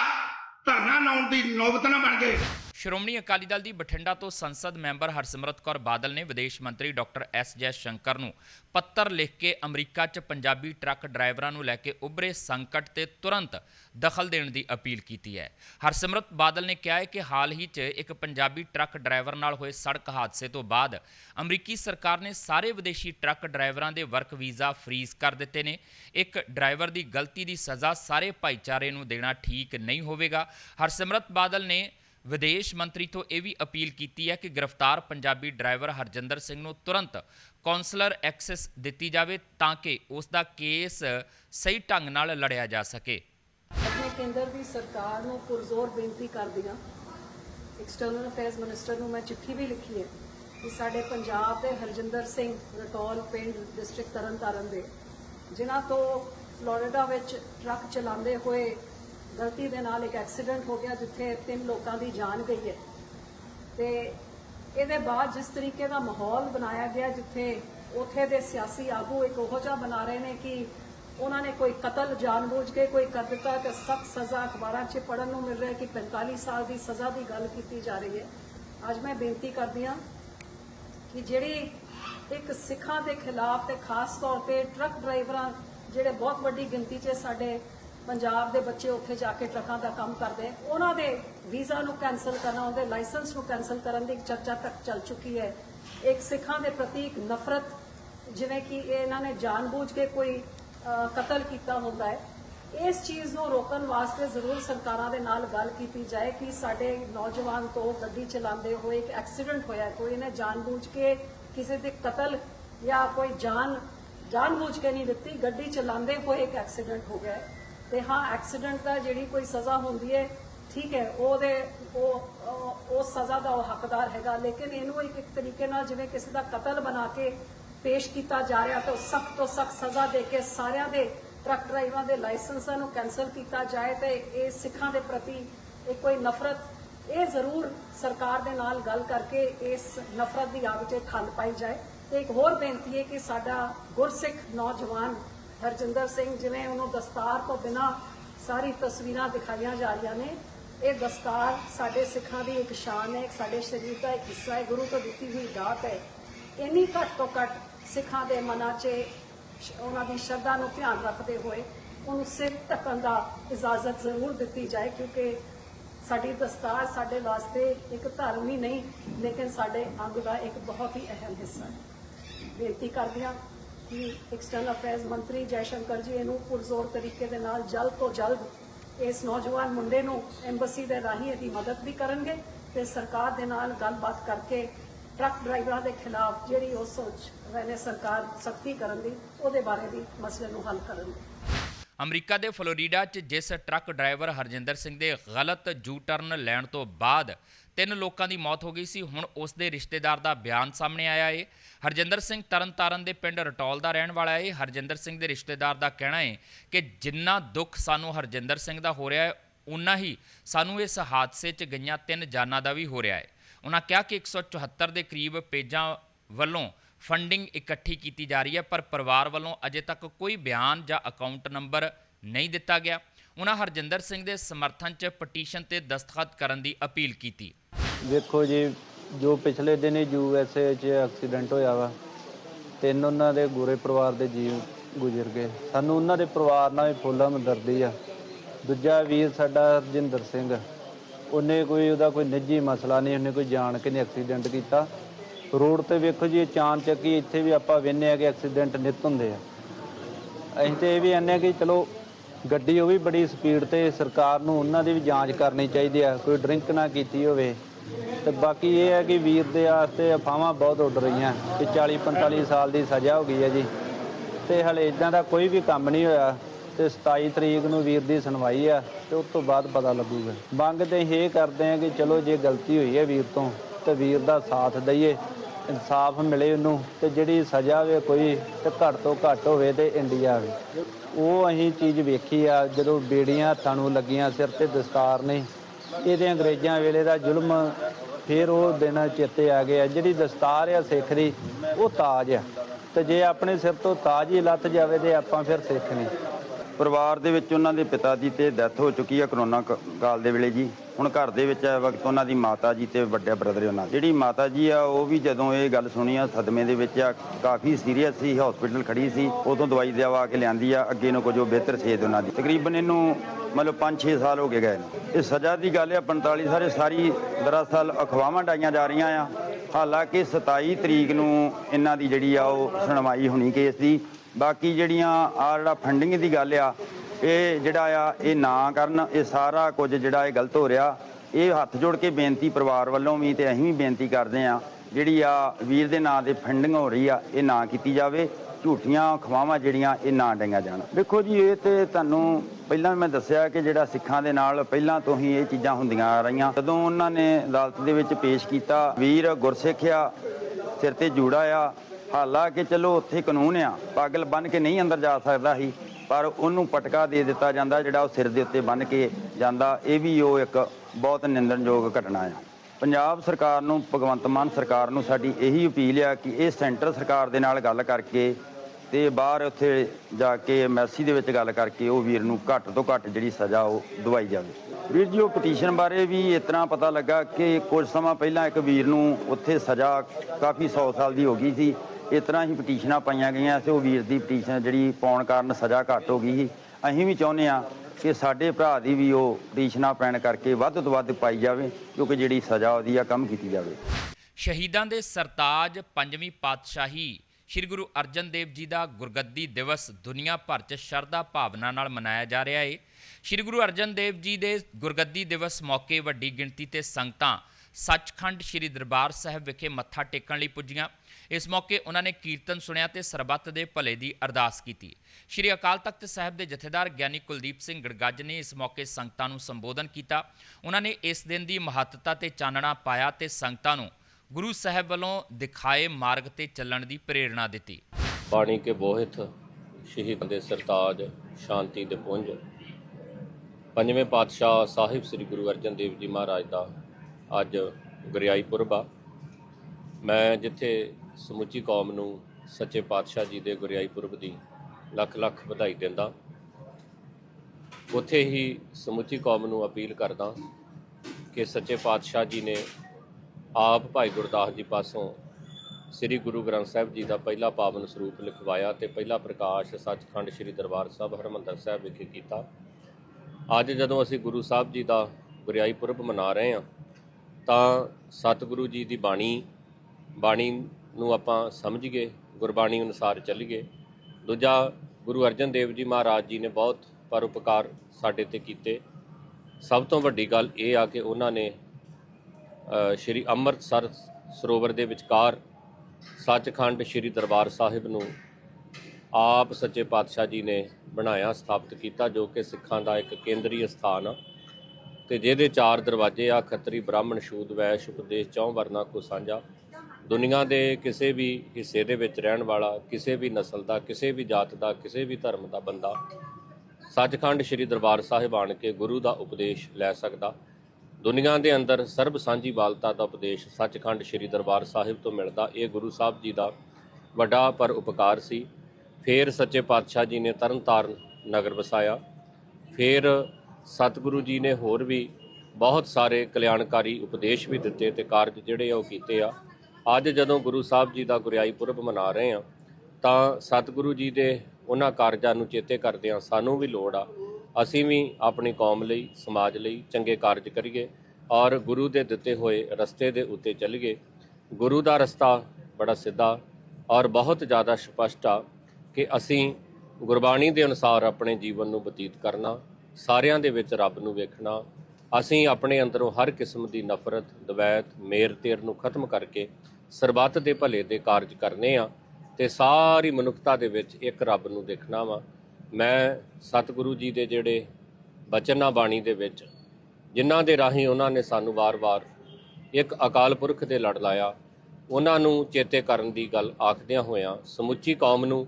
ਧਰਨਾ ਲਾਉਣ ਦੀ ਨੌਬਤ ਨਾ ਬਣ ਜਾਏ। ਸ਼੍ਰੋਮਣੀ ਅਕਾਲੀ ਦਲ ਦੀ ਬਠਿੰਡਾ ਤੋਂ ਸੰਸਦ ਮੈਂਬਰ ਹਰਸਿਮਰਤ ਕੌਰ ਬਾਦਲ ਨੇ ਵਿਦੇਸ਼ ਮੰਤਰੀ ਡਾਕਟਰ ਐਸ ਜੈ ਸ਼ੰਕਰ ਨੂੰ ਪੱਤਰ ਲਿਖ ਕੇ ਅਮਰੀਕਾ 'ਚ ਪੰਜਾਬੀ ਟਰੱਕ ਡਰਾਈਵਰਾਂ ਨੂੰ ਲੈ ਕੇ ਉਭਰੇ ਸੰਕਟ ਤੇ ਤੁਰੰਤ ਦਖਲ ਦੇਣ ਦੀ ਅਪੀਲ ਕੀਤੀ ਹੈ। ਹਰਸਿਮਰਤ ਬਾਦਲ ਨੇ ਕਿਹਾ ਹੈ ਕਿ ਹਾਲ ਹੀ 'ਚ ਇੱਕ ਪੰਜਾਬੀ ਟਰੱਕ ਡਰਾਈਵਰ ਨਾਲ ਹੋਏ ਸੜਕ ਹਾਦਸੇ ਤੋਂ ਬਾਅਦ ਅਮਰੀਕੀ ਸਰਕਾਰ ਨੇ ਸਾਰੇ ਵਿਦੇਸ਼ੀ ਟਰੱਕ ਡਰਾਈਵਰਾਂ ਦੇ ਵਰਕ ਵੀਜ਼ਾ ਫ੍ਰੀਜ਼ ਕਰ ਦਿੱਤੇ ਨੇ। ਇੱਕ ਡਰਾਈਵਰ ਦੀ ਗਲਤੀ ਦੀ ਸਜ਼ਾ ਸਾਰੇ ਭਾਈਚਾਰੇ ਨੂੰ ਦੇਣਾ ਠੀਕ ਨਹੀਂ ਹੋਵੇਗਾ। ਹਰਸਿਮਰਤ ਬਾਦਲ ਨੇ ਵਿਦੇਸ਼ ਮੰਤਰੀ ਤੋਂ ਇਹ ਵੀ ਅਪੀਲ ਕੀਤੀ ਹੈ ਕਿ ਗ੍ਰਿਫਤਾਰ ਪੰਜਾਬੀ ਡਰਾਈਵਰ ਹਰਜਿੰਦਰ ਸਿੰਘ ਨੂੰ ਤੁਰੰਤ ਕੌਂਸਲਰ ਐਕਸੈਸ ਦਿੱਤੀ ਜਾਵੇ ਤਾਂ ਕਿ ਉਸ ਦਾ ਕੇਸ ਸਹੀ ਢੰਗ ਨਾਲ ਲੜਿਆ ਜਾ ਸਕੇ। ਆਪਣੇ ਕੇਂਦਰ ਦੀ ਸਰਕਾਰ ਨੂੰ ਪੁਰਜ਼ੋਰ ਬੇਨਤੀ ਕਰਦੀ ਹਾਂ। ਐਕਸਟਰਨਲ ਅਫੇਅਰਸ ਮਿਨਿਸਟਰ ਨੂੰ ਮੈਂ ਚਿੱਠੀ ਵੀ ਲਿਖੀ ਹੈ ਕਿ ਸਾਡੇ ਪੰਜਾਬ ਦੇ ਹਰਜਿੰਦਰ ਸਿੰਘ ਰਟੌਲ ਪਿੰਡ ਡਿਸਟ੍ਰਿਕਟ ਤਰਨਤਾਰਨ ਦੇ, ਜਿਨ੍ਹਾਂ ਤੋਂ ਫਲੋਰੀਡਾ ਵਿੱਚ ਟਰੱਕ ਚਲਾਉਂਦੇ ਹੋਏ ਗਲਤੀ ਦੇ ਨਾਲ ਇੱਕ ਐਕਸੀਡੈਂਟ ਹੋ ਗਿਆ ਜਿੱਥੇ ਤਿੰਨ ਲੋਕਾਂ ਦੀ ਜਾਨ ਗਈ ਹੈ। ਤੇ ਇਹਦੇ ਬਾਅਦ ਜਿਸ ਤਰੀਕੇ ਦਾ ਮਾਹੌਲ ਬਣਾਇਆ ਗਿਆ ਜਿੱਥੇ ਉਥੇ ਦੇ ਸਿਆਸੀ ਆਗੂ ਇੱਕ ਉਹੋ ਜਿਹਾ ਬਣਾ ਰਹੇ ਨੇ ਕਿ ਉਹਨਾਂ ਨੇ ਕੋਈ ਕਤਲ ਜਾਣਬੁੱਝ ਕੇ ਕੋਈ ਕਰ ਦਿੱਤਾ ਤੇ ਸਖਤ ਸਜ਼ਾ ਅਖਬਾਰਾਂ 'ਚ ਪੜਨ ਨੂੰ ਮਿਲ ਰਿਹਾ ਕਿ 45 ਸਾਲ ਦੀ ਸਜ਼ਾ ਦੀ ਗੱਲ ਕੀਤੀ ਜਾ ਰਹੀ ਹੈ। ਅੱਜ ਮੈਂ ਬੇਨਤੀ ਕਰਦੀ ਹਾਂ ਕਿ ਜਿਹੜੀ ਇੱਕ ਸਿੱਖਾਂ ਦੇ ਖਿਲਾਫ ਤੇ ਖਾਸ ਤੌਰ ਤੇ ਟਰੱਕ ਡਰਾਈਵਰਾਂ ਜਿਹੜੇ ਬਹੁਤ ਵੱਡੀ ਗਿਣਤੀ 'ਚ ਸਾਡੇ ਪੰਜਾਬ ਦੇ ਬੱਚੇ ਉੱਥੇ ਜਾ ਕੇ ਟਰੱਕਾਂ ਦਾ ਕੰਮ ਕਰਦੇ ਉਹਨਾਂ ਦੇ ਵੀਜ਼ਾ ਨੂੰ ਕੈਨਸਲ ਕਰਨਾ ਉਹਦੇ ਲਾਇਸੈਂਸ ਨੂੰ ਕੈਨਸਲ ਕਰਨ ਦੀ ਇੱਕ ਚਰਚਾ ਤੱਕ ਚੱਲ ਚੁੱਕੀ ਹੈ। ਇੱਕ ਸਿੱਖਾਂ ਦੇ ਪ੍ਰਤੀ ਇੱਕ ਨਫ਼ਰਤ ਜਿਵੇਂ ਕਿ ਇਹ ਇਹਨਾਂ ਨੇ ਜਾਣਬੁੱਝ ਕੇ ਕੋਈ ਕਤਲ ਕੀਤਾ ਹੁੰਦਾ ਹੈ। ਇਸ ਚੀਜ਼ ਨੂੰ ਰੋਕਣ ਵਾਸਤੇ ਜ਼ਰੂਰ ਸਰਕਾਰਾਂ ਦੇ ਨਾਲ ਗੱਲ ਕੀਤੀ ਜਾਏ ਕਿ ਸਾਡੇ ਨੌਜਵਾਨ ਤੋਂ ਗੱਡੀ ਚਲਾਉਂਦੇ ਹੋਏ ਇੱਕ ਐਕਸੀਡੈਂਟ ਹੋਇਆ ਹੈ, ਕੋਈ ਨੇ ਜਾਣਬੁੱਝ ਕੇ ਕਿਸੇ ਦੇ ਕਤਲ ਜਾਂ ਕੋਈ ਜਾਨ ਜਾਣਬੁੱਝ ਕੇ ਨਹੀਂ ਦਿੱਤੀ ਗੱਡੀ ਚਲਾਉਂਦੇ ਹੋਏ ਇੱਕ ਐਕਸੀਡੈਂਟ ਹੋ ਗਿਆ ਤੇ ਹਾਂ ਐਕਸੀਡੈਂਟ ਦਾ ਜਿਹੜੀ ਕੋਈ ਸਜ਼ਾ ਹੁੰਦੀ ਹੈ, ਠੀਕ ਹੈ, ਉਹਦੇ, ਉਹ ਉਸ ਸਜ਼ਾ ਦਾ ਉਹ ਹੱਕਦਾਰ ਹੈਗਾ। ਲੇਕਿਨ ਇਹਨੂੰ ਇੱਕ ਇੱਕ ਤਰੀਕੇ ਨਾਲ ਜਿਵੇਂ ਕਿਸੇ ਦਾ ਕਤਲ ਬਣਾ ਕੇ ਪੇਸ਼ ਕੀਤਾ ਜਾ ਰਿਹਾ, ਤਾਂ ਸਖਤ ਤੋਂ ਸਖਤ ਸਜ਼ਾ ਦੇ ਕੇ ਸਾਰਿਆਂ ਦੇ ਟਰੱਕ ਡਰਾਈਵਰਾਂ ਦੇ ਲਾਇਸੈਂਸਾਂ ਨੂੰ ਕੈਨਸਲ ਕੀਤਾ ਜਾਏ ਤੇ ਇਹ ਸਿੱਖਾਂ ਦੇ ਪ੍ਰਤੀ ਇਹ ਕੋਈ ਨਫ਼ਰਤ, ਇਹ ਜ਼ਰੂਰ ਸਰਕਾਰ ਦੇ ਨਾਲ ਗੱਲ ਕਰਕੇ ਇਸ ਨਫ਼ਰਤ ਦੀ ਅੱਗ 'ਚ ਠੱਲ ਪਾਈ ਜਾਏ। ਤੇ ਇੱਕ ਹੋਰ ਬੇਨਤੀ ਹੈ ਕਿ ਸਾਡਾ ਗੁਰਸਿੱਖ ਨੌਜਵਾਨ ਹਰਜਿੰਦਰ ਸਿੰਘ ਜਿਵੇਂ ਉਹਨੂੰ ਦਸਤਾਰ ਤੋਂ ਬਿਨਾ ਸਾਰੀ ਤਸਵੀਰਾਂ ਦਿਖਾਈਆਂ ਜਾ ਰਹੀਆਂ ਨੇ, ਇਹ ਦਸਤਾਰ ਸਾਡੇ ਸਿੱਖਾਂ ਦੀ ਇੱਕ ਸ਼ਾਨ ਹੈ ਸਾਡੇ ਸਰੀਰ ਦਾ ਇੱਕ ਹਿੱਸਾ ਹੈ, ਗੁਰੂ ਤੋਂ ਦਿੱਤੀ ਹੋਈ ਦਾਤ ਹੈ। ਇੰਨੀ ਘੱਟ ਤੋਂ ਘੱਟ ਸਿੱਖਾਂ ਦੇ ਮਨਾਂ 'ਚ ਉਹਨਾਂ ਦੀ ਸ਼ਰਧਾ ਨੂੰ ਧਿਆਨ ਰੱਖਦੇ ਹੋਏ ਉਹਨੂੰ ਸਿਰ ਢੱਕਣ ਦਾ ਇਜਾਜ਼ਤ ਜ਼ਰੂਰ ਦਿੱਤੀ ਜਾਏ, ਕਿਉਂਕਿ ਸਾਡੀ ਦਸਤਾਰ ਸਾਡੇ ਵਾਸਤੇ ਇੱਕ ਧਰਮ ਹੀ ਨਹੀਂ, ਲੇਕਿਨ ਸਾਡੇ ਅੰਗ ਦਾ ਇੱਕ ਬਹੁਤ ਹੀ ਅਹਿਮ ਹਿੱਸਾ ਹੈ। ਬੇਨਤੀ ਕਰਦੀ ਹਾਂ ਕਿ ਐਕਸਟਰਨਲ ਅਫੇਅਰਸ ਮੰਤਰੀ ਜੈਸ਼ੰਕਰ ਜੀ ਇਹਨੂੰ ਪੁਰਜ਼ੋਰ ਤਰੀਕੇ ਦੇ ਨਾਲ ਜਲਦ ਤੋਂ ਜਲਦ ਇਸ ਨੌਜਵਾਨ ਮੁੰਡੇ ਨੂੰ ਐਮਬੈਸੀ ਦੇ ਰਾਹੀਂ ਇਹਦੀ ਮਦਦ ਵੀ ਕਰਨਗੇ ਤੇ ਸਰਕਾਰ ਦੇ ਨਾਲ ਗੱਲਬਾਤ ਕਰਕੇ ਟਰੱਕ ਡਰਾਈਵਰਾਂ ਦੇ ਖਿਲਾਫ ਜਿਹੜੀ ਉਹ ਸੋਚ ਰਹੇ ਨੇ ਸਰਕਾਰ ਸਖਤੀ ਕਰਨ ਦੀ ਉਹਦੇ ਬਾਰੇ ਵੀ ਮਸਲੇ ਨੂੰ ਹੱਲ ਕਰਨਗੇ। ਅਮਰੀਕਾ ਦੇ ਫਲੋਰੀਡਾ 'ਚ ਜਿਸ ਟਰੱਕ ਡਰਾਈਵਰ ਹਰਜਿੰਦਰ ਸਿੰਘ ਦੇ ਗਲਤ ਜੂ ਟਰਨ ਲੈਣ ਤੋਂ ਬਾਅਦ ਤਿੰਨ ਲੋਕਾਂ ਦੀ ਮੌਤ ਹੋ ਗਈ ਸੀ। ਹੁਣ ਉਸ ਦੇ ਰਿਸ਼ਤੇਦਾਰ ਦਾ ਬਿਆਨ ਸਾਹਮਣੇ ਆਇਆ ਏ। ਹਰਜਿੰਦਰ ਸਿੰਘ ਤਰਨਤਾਰਨ ਦੇ ਪਿੰਡ ਰਟੌਲ ਦਾ ਰਹਿਣ ਵਾਲਾ ਏ। ਹਰਜਿੰਦਰ ਸਿੰਘ ਦੇ ਰਿਸ਼ਤੇਦਾਰ ਦਾ ਕਹਿਣਾ ਏ ਕਿ ਜਿੰਨਾ ਦੁੱਖ ਸਾਨੂੰ ਹਰਜਿੰਦਰ ਸਿੰਘ ਦਾ ਹੋ ਰਿਹਾ ਹੈ ਉਨਾ ਹੀ ਸਾਨੂੰ ਇਸ ਹਾਦਸੇ 'ਚ ਗਈਆਂ ਤਿੰਨ ਜਾਨਾਂ ਦਾ ਵੀ ਹੋ ਰਿਹਾ ਹੈ ਉਹਨਾਂ ਕਿਹਾ ਕਿ 174 ਦੇ ਕਰੀਬ ਪੇਜਾਂ ਵੱਲੋਂ ਫੰਡਿੰਗ ਇਕੱਠੀ ਕੀਤੀ ਜਾ ਰਹੀ ਹੈ, ਪਰ ਪਰਿਵਾਰ ਵੱਲੋਂ ਅਜੇ ਤੱਕ ਕੋਈ ਬਿਆਨ ਜਾਂ ਅਕਾਊਂਟ ਨੰਬਰ ਨਹੀਂ ਦਿੱਤਾ ਗਿਆ। ਉਹਨਾਂ ਹਰਜਿੰਦਰ ਸਿੰਘ ਦੇ ਸਮਰਥਨ 'ਚ ਪਟੀਸ਼ਨ ਤੇ ਦਸਤਖਤ ਕਰਨ ਦੀ ਅਪੀਲ ਕੀਤੀ। ਵੇਖੋ ਜੀ, ਜੋ ਪਿਛਲੇ ਦਿਨ ਯੂ ਐਸ ਏ 'ਚ ਐਕਸੀਡੈਂਟ ਹੋਇਆ ਵਾ, ਤਿੰਨ ਉਹਨਾਂ ਦੇ ਗੋਰੇ ਪਰਿਵਾਰ ਦੇ ਜੀਵ ਗੁਜ਼ਰ ਗਏ। ਸਾਨੂੰ ਉਹਨਾਂ ਦੇ ਪਰਿਵਾਰ ਨਾਲ ਵੀ ਫੁੱਲ ਮਦਰਦੀ ਆ। ਦੂਜਾ ਵੀਰ ਸਾਡਾ ਹਰਜਿੰਦਰ ਸਿੰਘ, ਉਹਨੇ ਕੋਈ, ਉਹਦਾ ਕੋਈ ਨਿੱਜੀ ਮਸਲਾ ਨਹੀਂ, ਉਹਨੇ ਕੋਈ ਜਾਣ ਕੇ ਨਹੀਂ ਐਕਸੀਡੈਂਟ ਕੀਤਾ। ਰੋਡ ਤੇ ਵੇਖੋ ਜੀ ਚਾਨ ਚੱਕੀ ਇੱਥੇ ਵੀ ਆਪਾਂ ਵੇਖਦੇ ਆ ਕਿ ਐਕਸੀਡੈਂਟ ਨਿਤ ਹੁੰਦੇ ਆ। ਅਸੀਂ ਤੇ ਇਹ ਵੀ ਆਨੇ ਕਿ ਚਲੋ ਗੱਡੀ ਉਹ ਵੀ ਬੜੀ ਸਪੀਡ ਤੇ ਸਰਕਾਰ ਨੂੰ ਉਹਨਾਂ ਦੀ ਵੀ ਜਾਂਚ ਕਰਨੀ ਚਾਹੀਦੀ ਆ, ਕੋਈ ਡਰਿੰਕ ਨਾ ਕੀਤੀ ਹੋਵੇ। ਤੇ ਬਾਕੀ ਇਹ ਹੈ ਕਿ ਵੀਰ ਦੇ ਵਾਸਤੇ ਅਫਵਾਹਾਂ ਬਹੁਤ ਉੱਡ ਰਹੀਆਂ, ਕਿ 40 45 ਸਾਲ ਦੀ ਸਜ਼ਾ ਹੋ ਗਈ ਹੈ ਜੀ। ਤੇ ਹਲੇ ਇਦਾਂ ਦਾ ਕੋਈ ਵੀ ਕੰਮ ਨਹੀਂ ਹੋਇਆ, ਤੇ 27 ਤਰੀਕ ਨੂੰ ਵੀਰ ਦੀ ਸੁਣਵਾਈ ਆ, ਤੇ ਉਸ ਤੋਂ ਬਾਅਦ ਪਤਾ ਲੱਗੂਗਾ। ਮੰਗ ਤੇ ਇਹ ਕਰਦੇ ਆ ਕਿ ਚਲੋ ਜੇ ਗਲਤੀ ਹੋਈ ਹੈ ਵੀਰ ਤੋਂ, ਤੇ ਵੀਰ ਦਾ ਸਾਥ ਦਈਏ। ਇਨਸਾਫ ਮਿਲੇ ਉਹਨੂੰ ਤੇ ਜਿਹੜੀ ਸਜ਼ਾ ਹੋਵੇ ਕੋਈ ਤੇ ਘੱਟ ਤੋਂ ਘੱਟ ਹੋਵੇ ਤੇ ਇੰਡੀਆ ਆਵੇ ਉਹ ਅਸੀਂ ਚੀਜ਼ ਵੇਖੀ ਆ, ਜਦੋਂ ਬੇੜੀਆਂ ਹੱਥਾਂ ਨੂੰ ਲੱਗੀਆਂ, ਸਿਰ ਤੇ ਦਸਤਾਰ ਨੇ, ਇਹਦੇ ਅੰਗਰੇਜ਼ਾਂ ਵੇਲੇ ਦਾ ਜ਼ੁਲਮ ਫਿਰ ਉਹ ਦਿਨ ਚੇਤੇ ਆ ਗਏ ਆ ਜਿਹੜੀ ਦਸਤਾਰ ਆ ਸਿੱਖ ਦੀ, ਉਹ ਤਾਜ ਆ। ਤੇ ਜੇ ਆਪਣੇ ਸਿਰ ਤੋਂ ਤਾਜ ਹੀ ਲੱਥ ਜਾਵੇ ਤੇ ਆਪਾਂ ਫਿਰ ਸਿੱਖ ਨਹੀਂ ਪਰਿਵਾਰ ਦੇ ਵਿੱਚ ਉਹਨਾਂ ਦੇ ਪਿਤਾ ਜੀ ਤੇ ਡੈਥ ਹੋ ਚੁੱਕੀ ਆ ਕਰੋਨਾ ਕ- ਕਾਲ ਦੇ ਵੇਲੇ ਜੀ। ਹੁਣ ਘਰ ਦੇ ਵਿੱਚ ਇਸ ਵਕਤ ਉਹਨਾਂ ਦੀ ਮਾਤਾ ਜੀ ਤੇ ਵੱਡੇ ਬ੍ਰਦਰ ਉਹਨਾਂ ਦੀ। ਜਿਹੜੀ ਮਾਤਾ ਜੀ ਆ, ਉਹ ਵੀ ਜਦੋਂ ਇਹ ਗੱਲ ਸੁਣੀ ਆ, ਸਦਮੇ ਦੇ ਵਿੱਚ ਆ, ਕਾਫੀ ਸੀਰੀਅਸ ਸੀ ਹਸਪੀਟਲ ਖੜੀ ਸੀ, ਉਦੋਂ ਦਵਾਈ ਦਵਾ ਕੇ ਲਿਆਂਦੀ ਆ, ਅੱਗੇ ਨੂੰ ਕੁਝ ਉਹ ਬਿਹਤਰ ਸਿਹਤ ਉਹਨਾਂ ਦੀ। ਤਕਰੀਬਨ ਇਹਨੂੰ ਮਤਲਬ 5-6 ਸਾਲ ਹੋ ਗਏ ਗਏ ਨੇ। ਇਹ ਸਜ਼ਾ ਦੀ ਗੱਲ ਆ 45 ਸਾਰੇ ਸਾਰੀ ਦਰਅਸਲ ਅਖਵਾਵਾਂ ਡਾਈਆਂ ਜਾ ਰਹੀਆਂ ਆ। ਹਾਲਾਂਕਿ 27 ਤਰੀਕ ਨੂੰ ਇਹਨਾਂ ਦੀ ਜਿਹੜੀ ਆ, ਉਹ ਸੁਣਵਾਈ ਹੋਣੀ ਕੇਸ ਦੀ। ਬਾਕੀ ਜਿਹੜੀਆਂ ਆ ਜਿਹੜਾ ਫੰਡਿੰਗ ਦੀ ਗੱਲ ਆ, ਇਹ ਜਿਹੜਾ ਆ, ਇਹ ਨਾ ਕਰਨ, ਇਹ ਸਾਰਾ ਕੁਝ ਜਿਹੜਾ ਇਹ ਗਲਤ ਹੋ ਰਿਹਾ, ਇਹ ਹੱਥ ਜੋੜ ਕੇ ਬੇਨਤੀ ਪਰਿਵਾਰ ਵੱਲੋਂ ਵੀ ਤੇ ਅਸੀਂ ਵੀ ਬੇਨਤੀ ਕਰਦੇ ਆ ਜਿਹੜੀ ਆ ਵੀਰ ਦੇ ਨਾਂ ਤੇ ਫੰਡਿੰਗ ਹੋ ਰਹੀ ਆ, ਇਹ ਨਾ ਕੀਤੀ ਜਾਵੇ, ਝੂਠੀਆਂ ਖਵਾਵਾਂ ਜਿਹੜੀਆਂ, ਇਹ ਨਾ ਡਈਆਂ ਜਾਣ। ਦੇਖੋ ਜੀ, ਇਹ ਤੇ ਤੁਹਾਨੂੰ ਪਹਿਲਾਂ ਮੈਂ ਦੱਸਿਆ ਕਿ ਜਿਹੜਾ ਸਿੱਖਾਂ ਦੇ ਨਾਲ ਪਹਿਲਾਂ ਤੋਂ ਹੀ ਇਹ ਚੀਜ਼ਾਂ ਹੁੰਦੀਆਂ ਆ ਰਹੀਆਂ। ਜਦੋਂ ਉਹਨਾਂ ਨੇ ਅਦਾਲਤ ਦੇ ਵਿੱਚ ਪੇਸ਼ ਕੀਤਾ, ਵੀਰ ਗੁਰਸਿੱਖ ਆ, ਸਿਰ ਤੇ ਜੂੜਾ ਆ ਹਾਲਾਂਕਿ ਚਲੋ ਉੱਥੇ ਕਾਨੂੰਨ ਆ, ਪਾਗਲ ਬੰਨ ਕੇ ਨਹੀਂ ਅੰਦਰ ਜਾ ਸਕਦਾ ਸੀ, ਪਰ ਉਹਨੂੰ ਪਟਕਾ ਦੇ ਦਿੱਤਾ ਜਾਂਦਾ, ਜਿਹੜਾ ਉਹ ਸਿਰ ਦੇ ਉੱਤੇ ਬੰਨ ਕੇ ਜਾਂਦਾ, ਇਹ ਵੀ ਉਹ ਇੱਕ ਬਹੁਤ ਨਿੰਦਣਯੋਗ ਘਟਨਾ ਆ। ਪੰਜਾਬ ਸਰਕਾਰ ਨੂੰ, ਭਗਵੰਤ ਮਾਨ ਸਰਕਾਰ ਨੂੰ ਸਾਡੀ ਇਹੀ ਅਪੀਲ ਆ ਕਿ ਇਹ ਸੈਂਟਰ ਸਰਕਾਰ ਦੇ ਨਾਲ ਗੱਲ ਕਰਕੇ ਤੇ ਬਾਹਰ ਉੱਥੇ ਜਾ ਕੇ ਐਮਐਸਸੀ ਦੇ ਵਿੱਚ ਗੱਲ ਕਰਕੇ ਉਹ ਵੀਰ ਨੂੰ ਘੱਟ ਤੋਂ ਘੱਟ ਜਿਹੜੀ ਸਜ਼ਾ ਉਹ ਦਵਾਈ ਜਾਵੇ। ਵੀਰ ਜੀ, ਉਹ ਪਟੀਸ਼ਨ ਬਾਰੇ ਵੀ ਇਸ ਤਰ੍ਹਾਂ ਪਤਾ ਲੱਗਾ ਕਿ ਕੁਝ ਸਮਾਂ ਪਹਿਲਾਂ ਇੱਕ ਵੀਰ ਨੂੰ ਉੱਥੇ ਸਜ਼ਾ ਕਾਫੀ 100 ਸਾਲ ਦੀ ਹੋ ਗਈ ਸੀ ਇਸ ਤਰ੍ਹਾਂ ਹੀ ਪਟੀਸ਼ਨਾਂ ਪਾਈਆਂ ਗਈਆਂ ਸੀ ਉਹ ਵੀਰ ਦੀ ਪਟੀਸ਼ਨ ਜਿਹੜੀ ਪਾਉਣ ਕਾਰਨ ਸਜ਼ਾ ਘੱਟ ਹੋ ਗਈ ਸੀ। ਅਸੀਂ ਵੀ ਚਾਹੁੰਦੇ ਆ ਕਿ ਸਾਡੇ ਭਰਾ ਦੀ ਵੀ ਉਹ ਪਟੀਸ਼ਨਾਂ ਪੈਣ ਕਰਕੇ ਵੱਧ ਤੋਂ ਵੱਧ ਪਾਈ ਜਾਵੇ, ਕਿਉਂਕਿ ਜਿਹੜੀ ਸਜ਼ਾ ਉਹਦੀ ਆ ਕੰਮ ਕੀਤੀ ਜਾਵੇ। ਸ਼ਹੀਦਾਂ ਦੇ ਸਰਤਾਜ ਪੰਜਵੀਂ ਪਾਤਸ਼ਾਹੀ ਸ੍ਰੀ ਗੁਰੂ ਅਰਜਨ ਦੇਵ ਜੀ ਦਾ ਗੁਰਗੱਦੀ ਦਿਵਸ ਦੁਨੀਆ ਭਰ 'ਚ ਸ਼ਰਧਾ ਭਾਵਨਾ ਨਾਲ ਮਨਾਇਆ ਜਾ ਰਿਹਾ ਏ। ਸ੍ਰੀ ਗੁਰੂ ਅਰਜਨ ਦੇਵ ਜੀ ਦੇ ਗੁਰਗੱਦੀ ਦਿਵਸ ਮੌਕੇ ਵੱਡੀ ਗਿਣਤੀ ਤੇ ਸੰਗਤਾਂ ਸੱਚਖੰਡ ਸ੍ਰੀ ਦਰਬਾਰ ਸਾਹਿਬ ਵਿਖੇ ਮੱਥਾ ਟੇਕਣ ਲਈ ਪੁੱਜੀਆਂ। ਇਸ ਮੌਕੇ ਉਹਨਾਂ ਨੇ ਕੀਰਤਨ ਸੁਣਿਆ ਤੇ ਸਰਬੱਤ ਦੇ ਭਲੇ ਦੀ ਅਰਦਾਸ ਕੀਤੀ। ਸ੍ਰੀ ਅਕਾਲ ਤਖਤ ਸਾਹਿਬ ਦੇ ਜਥੇਦਾਰ ਗਿਆਨੀ ਕੁਲਦੀਪ ਸਿੰਘ ਗੜਗੱਜ ਨੇ ਇਸ ਮੌਕੇ ਸੰਗਤਾਂ ਨੂੰ ਸੰਬੋਧਨ ਕੀਤਾ। ਉਹਨਾਂ ਨੇ ਇਸ ਦਿਨ ਦੀ ਮਹੱਤਤਾ ਤੇ ਚਾਨਣਾ ਪਾਇਆ ਤੇ ਸੰਗਤਾਂ ਨੂੰ ਗੁਰੂ ਸਾਹਿਬ ਵੱਲੋਂ ਦਿਖਾਏ ਮਾਰਗ ਤੇ ਚੱਲਣ ਦੀ ਪ੍ਰੇਰਣਾ ਦਿੱਤੀ। ਬਾਣੀ ਕੇ ਬੋਹਿਤ ਸ਼ਹੀਦ ਦੇ ਸਰਤਾਜ ਸ਼ਾਂਤੀ ਦੇ ਪੁੰਜ। ਪੰਜਵੇਂ ਪਾਤਸ਼ਾਹ ਸਾਹਿਬ ਸ੍ਰੀ ਗੁਰੂ ਅਰਜਨ ਦੇਵ ਜੀ ਮਹਾਰਾਜ ਦਾ ਅੱਜ ਗੁਰਿਆਈ ਪੁਰਬ। ਆ ਮੈਂ ਜਿੱਥੇ ਸਮੁੱਚੀ ਕੌਮ ਨੂੰ ਸੱਚੇ ਪਾਤਸ਼ਾਹ ਜੀ ਦੇ ਗੁਰਿਆਈ ਪੁਰਬ ਦੀ ਲੱਖ ਲੱਖ ਵਧਾਈ ਦਿੰਦਾ। ਉੱਥੇ ਹੀ ਸਮੁੱਚੀ ਕੌਮ ਨੂੰ ਅਪੀਲ ਕਰਦਾ ਕਿ ਸੱਚੇ ਪਾਤਸ਼ਾਹ ਜੀ ਨੇ ਆਪ ਭਾਈ ਗੁਰਦਾਸ ਜੀ ਪਾਸੋਂ ਸ੍ਰੀ ਗੁਰੂ ਗ੍ਰੰਥ ਸਾਹਿਬ ਜੀ ਦਾ ਪਹਿਲਾ ਪਾਵਨ ਸਰੂਪ ਲਿਖਵਾਇਆ ਤੇ ਪਹਿਲਾ ਪ੍ਰਕਾਸ਼ ਸੱਚਖੰਡ ਸ੍ਰੀ ਦਰਬਾਰ ਸਾਹਿਬ ਹਰਿਮੰਦਰ ਸਾਹਿਬ ਵਿਖੇ ਕੀਤਾ। ਅੱਜ ਜਦੋਂ ਅਸੀਂ ਗੁਰੂ ਸਾਹਿਬ ਜੀ ਦਾ ਗੁਰਿਆਈ ਪੁਰਬ ਮਨਾ ਰਹੇ ਹਾਂ, ਤਾਂ ਸਤਿਗੁਰੂ ਜੀ ਦੀ ਬਾਣੀ ਬਾਣੀ ਨੂੰ ਆਪਾਂ ਸਮਝੀਏ ਗੁਰਬਾਣੀ ਅਨੁਸਾਰ ਚੱਲੀਏ ਦੂਜਾ, ਗੁਰੂ ਅਰਜਨ ਦੇਵ ਜੀ ਮਹਾਰਾਜ ਜੀ ਨੇ ਬਹੁਤ ਪਰਉਪਕਾਰ ਸਾਡੇ ਤੇ ਕੀਤੇ। ਸਭ ਤੋਂ ਵੱਡੀ ਗੱਲ ਇਹ ਆ ਕਿ ਉਹਨਾਂ ਨੇ ਸ਼੍ਰੀ ਅੰਮ੍ਰਿਤਸਰ ਸਰੋਵਰ ਦੇ ਵਿਚਕਾਰ ਸੱਚਖੰਡ ਸ਼੍ਰੀ ਦਰਬਾਰ ਸਾਹਿਬ ਨੂੰ ਆਪ ਸੱਚੇ ਪਾਤਸ਼ਾਹ ਜੀ ਨੇ ਬਣਾਇਆ, ਸਥਾਪਿਤ ਕੀਤਾ, ਜੋ ਕਿ ਸਿੱਖਾਂ ਦਾ ਇੱਕ ਕੇਂਦਰੀ ਸਥਾਨ ਆ। ਤੇ ਜਿਹਦੇ ਚਾਰ ਦਰਵਾਜ਼ੇ ਆ, ਖੱਤਰੀ, ਬ੍ਰਾਹਮਣ, ਸ਼ੂਦ ਵੈਸ਼ ਉਪਦੇਸ਼ ਚੌਂ ਵਰਨਾ, ਕੋ ਸਾਂਝਾ। ਦੁਨੀਆ ਦੇ ਕਿਸੇ ਵੀ ਹਿੱਸੇ ਦੇ ਵਿੱਚ ਰਹਿਣ ਵਾਲਾ, ਕਿਸੇ ਵੀ ਨਸਲ ਦਾ, ਕਿਸੇ ਵੀ ਜਾਤ ਦਾ, ਕਿਸੇ ਵੀ ਧਰਮ ਦਾ ਬੰਦਾ ਸੱਚਖੰਡ ਸ੍ਰੀ ਦਰਬਾਰ ਸਾਹਿਬ ਆਣ ਕੇ ਗੁਰੂ ਦਾ ਉਪਦੇਸ਼ ਲੈ ਸਕਦਾ। ਦੁਨੀਆ ਦੇ ਅੰਦਰ ਸਰਬ ਸਾਂਝੀ ਵਾਲਤਾ ਦਾ ਉਪਦੇਸ਼ ਸੱਚਖੰਡ ਸ੍ਰੀ ਦਰਬਾਰ ਸਾਹਿਬ ਤੋਂ ਮਿਲਦਾ। ਇਹ ਗੁਰੂ ਸਾਹਿਬ ਜੀ ਦਾ ਵੱਡਾ ਪਰ ਉਪਕਾਰ ਸੀ। ਫਿਰ ਸੱਚੇ ਪਾਤਸ਼ਾਹ ਜੀ ਨੇ ਤਰਨਤਾਰਨ ਨਗਰ ਵਸਾਇਆ। ਫਿਰ ਸਤਿਗੁਰੂ ਜੀ ਨੇ ਹੋਰ ਵੀ ਬਹੁਤ ਸਾਰੇ ਕਲਿਆਣਕਾਰੀ ਉਪਦੇਸ਼ ਵੀ ਦਿੱਤੇ ਤੇ ਕਾਰਜ ਜਿਹੜੇ ਆ ਉਹ ਕੀਤੇ ਆ। ਅੱਜ ਜਦੋਂ ਗੁਰੂ ਸਾਹਿਬ ਜੀ ਦਾ ਗੁਰਿਆਈ ਪੁਰਬ ਮਨਾ ਰਹੇ ਆ ਤਾਂ ਸਤਿਗੁਰੂ ਜੀ ਦੇ ਉਹਨਾਂ ਕਾਰਜਾਂ ਨੂੰ ਚੇਤੇ ਕਰਦਿਆਂ ਸਾਨੂੰ ਵੀ ਲੋੜ ਆ। ਅਸੀਂ ਵੀ ਆਪਣੀ ਕੌਮ ਲਈ ਸਮਾਜ ਲਈ ਚੰਗੇ ਕਾਰਜ ਕਰੀਏ ਔਰ ਗੁਰੂ ਦੇ ਦਿੱਤੇ ਹੋਏ ਰਸਤੇ ਦੇ ਉੱਤੇ ਚੱਲੀਏ। ਗੁਰੂ ਦਾ ਰਸਤਾ ਬੜਾ ਸਿੱਧਾ ਔਰ ਬਹੁਤ ਜ਼ਿਆਦਾ ਸਪਸ਼ਟ ਆ ਕਿ ਅਸੀਂ ਗੁਰਬਾਣੀ ਦੇ ਅਨੁਸਾਰ ਆਪਣੇ ਜੀਵਨ ਨੂੰ ਬਤੀਤ ਕਰਨਾ ਸਾਰਿਆਂ ਦੇ ਵਿੱਚ ਰੱਬ ਨੂੰ ਵੇਖਣਾ ਅਸੀਂ ਆਪਣੇ ਅੰਦਰੋਂ ਹਰ ਕਿਸਮ ਦੀ ਨਫ਼ਰਤ, ਦਵੈਤ, ਮੇਰ ਤੇਰ ਨੂੰ ਖਤਮ ਕਰਕੇ ਸਰਬੱਤ ਦੇ ਭਲੇ ਦੇ ਕਾਰਜ ਕਰਨੇ ਆ ਤੇ ਸਾਰੀ ਮਨੁੱਖਤਾ ਦੇ ਵਿੱਚ ਇੱਕ ਰੱਬ ਨੂੰ ਦੇਖਣਾ ਵਾ। ਮੈਂ ਸਤਿਗੁਰੂ ਜੀ ਦੇ ਜਿਹੜੇ ਬਚਨਾਂ ਬਾਣੀ ਦੇ ਵਿੱਚ, ਜਿਨ੍ਹਾਂ ਦੇ ਰਾਹੀਂ ਉਹਨਾਂ ਨੇ ਸਾਨੂੰ ਵਾਰ-ਵਾਰ ਇੱਕ ਅਕਾਲ ਪੁਰਖ ਦੇ ਲੜ ਲਾਇਆ, ਉਹਨਾਂ ਨੂੰ ਚੇਤੇ ਕਰਨ ਦੀ ਗੱਲ ਆਖਦਿਆਂ ਹੋਇਆਂ ਸਮੁੱਚੀ ਕੌਮ ਨੂੰ,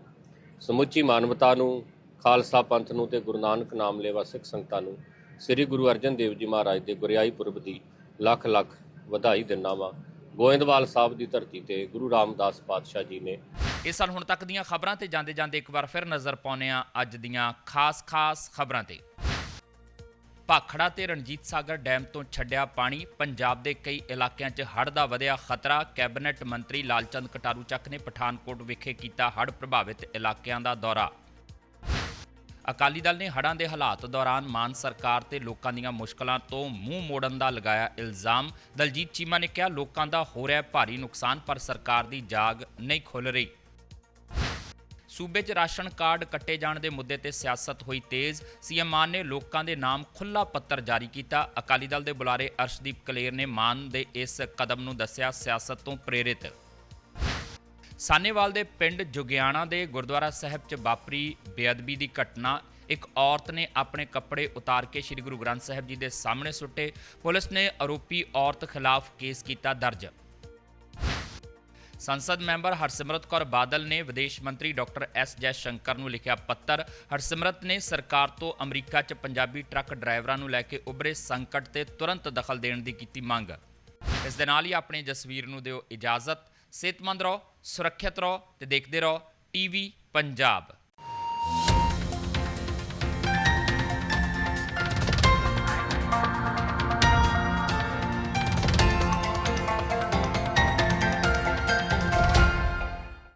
ਸਮੁੱਚੀ ਮਾਨਵਤਾ ਨੂੰ, ਖਾਲਸਾ ਪੰਥ ਨੂੰ ਤੇ ਗੁਰੂ ਨਾਨਕ ਨਾਮ ਲੇਵਾ ਸਿੱਖ ਸੰਗਤਾਂ ਨੂੰ ਸ੍ਰੀ ਗੁਰੂ ਅਰਜਨ ਦੇਵ ਜੀ ਮਹਾਰਾਜ ਦੇ ਗੁਰਿਆਈ ਪੁਰਬ ਦੀ ਲੱਖ ਲੱਖ ਵਧਾਈ ਦਿੰਦਾ ਵਾਂ। ਗੋਇੰਦਵਾਲ ਸਾਹਿਬ ਦੀ ਧਰਤੀ ਤੇ ਗੁਰੂ ਰਾਮਦਾਸ ਪਾਤਸ਼ਾਹ ਜੀ ਨੇ। ਇਸ ਸਾਲ ਹੁਣ ਤੱਕ ਦੀਆਂ ਖਬਰਾਂ ਤੇ ਜਾਂਦੇ ਜਾਂਦੇ ਇੱਕ ਵਾਰ ਫਿਰ ਨਜ਼ਰ ਪਾਉਂਦੇ ਹਾਂ ਅੱਜ ਦੀਆਂ ਖਾਸ-ਖਾਸ ਖਬਰਾਂ ਤੇ। ਭਾਖੜਾ ਤੇ ਰਣਜੀਤ ਸਾਗਰ ਡੈਮ ਤੋਂ ਛੱਡਿਆ ਪਾਣੀ, ਪੰਜਾਬ ਦੇ ਕਈ ਇਲਾਕਿਆਂ 'ਚ ਹੜ੍ਹ ਦਾ ਵਧਿਆ ਖਤਰਾ, ਕੈਬਨਿਟ ਮੰਤਰੀ ਲਾਲਚੰਦ ਕਟਾਰੂ ਚੱਕ ਨੇ ਪਠਾਨਕੋਟ ਵਿਖੇ ਕੀਤਾ ਹੜ੍ਹ ਪ੍ਰਭਾਵਿਤ ਇਲਾਕਿਆਂ ਦਾ ਦੌਰਾ। ਅਕਾਲੀ ਦਲ ਨੇ ਹੜ੍ਹਾਂ ਦੇ ਹਾਲਾਤ ਦੌਰਾਨ ਮਾਨ ਸਰਕਾਰ ਤੇ ਲੋਕਾਂ ਦੀਆਂ ਮੁਸ਼ਕਲਾਂ ਤੋਂ ਮੂੰਹ ਮੋੜਨ ਦਾ ਲਗਾਇਆ ਇਲਜ਼ਾਮ। ਦਲਜੀਤ ਚੀਮਾ ਨੇ ਕਿਹਾ, ਲੋਕਾਂ ਦਾ ਹੋ ਰਿਹਾ ਭਾਰੀ ਨੁਕਸਾਨ, ਪਰ ਸਰਕਾਰ ਦੀ ਜਾਗ ਨਹੀਂ ਖੁੱਲ ਰਹੀ। ਸੂਬੇ 'ਚ ਰਾਸ਼ਨ ਕਾਰਡ ਕੱਟੇ ਜਾਣ ਦੇ ਮੁੱਦੇ ਤੇ ਸਿਆਸਤ ਹੋਈ ਤੇਜ਼। ਸੀਐਮ ਮਾਨ ਨੇ ਲੋਕਾਂ ਦੇ ਨਾਮ ਖੁੱਲਾ ਪੱਤਰ ਜਾਰੀ ਕੀਤਾ। ਅਕਾਲੀ ਦਲ ਦੇ ਬੁਲਾਰੇ ਅਰਸ਼ਦੀਪ ਕਲੇਰ ਨੇ ਮਾਨ ਦੇ ਇਸ ਕਦਮ ਨੂੰ ਦੱਸਿਆ, ਸਿਆਸਤ ਤੋਂ ਪ੍ਰੇਰਿਤ। ਸਾਨੇਵਾਲ ਦੇ ਪਿੰਡ ਜੁਗਿਆਣਾ ਦੇ ਗੁਰਦੁਆਰਾ ਸਾਹਿਬ 'ਚ ਵਾਪਰੀ ਬੇਅਦਬੀ ਦੀ ਘਟਨਾ। ਇੱਕ ਔਰਤ ਨੇ ਆਪਣੇ ਕੱਪੜੇ ਉਤਾਰ ਕੇ ਸ੍ਰੀ ਗੁਰੂ ਗ੍ਰੰਥ ਸਾਹਿਬ ਜੀ ਦੇ ਸਾਹਮਣੇ ਸੁੱਟੇ। ਪੁਲਿਸ ਨੇ ਆਰੋਪੀ ਔਰਤ ਖਿਲਾਫ ਕੇਸ ਕੀਤਾ ਦਰਜ। ਸੰਸਦ ਮੈਂਬਰ ਹਰਸਿਮਰਤ ਕੌਰ ਬਾਦਲ ਨੇ ਵਿਦੇਸ਼ ਮੰਤਰੀ ਡਾਕਟਰ ਐਸ ਜੈ ਸ਼ੰਕਰ ਨੂੰ ਲਿਖਿਆ ਪੱਤਰ। ਹਰਸਿਮਰਤ ਨੇ ਸਰਕਾਰ ਤੋਂ ਅਮਰੀਕਾ 'ਚ ਪੰਜਾਬੀ ਟਰੱਕ ਡਰਾਈਵਰਾਂ ਨੂੰ ਲੈ ਕੇ ਉਭਰੇ ਸੰਕਟ ਤੇ ਤੁਰੰਤ ਦਖਲ ਦੇਣ ਦੀ ਕੀਤੀ ਮੰਗ। ਇਸ ਦੇ ਨਾਲ ਹੀ ਆਪਣੀ ਜਸਵੀਰ ਨੂੰ ਦਿਓ ਇਜਾਜ਼ਤ। ਸਿਹਤਮੰਦ ਰਹੋ ਸੁਰੱਖਿਅਤ ਰਹੋ ਤੇ ਦੇਖਦੇ ਰਹੋ ਟੀਵੀ ਪੰਜਾਬ।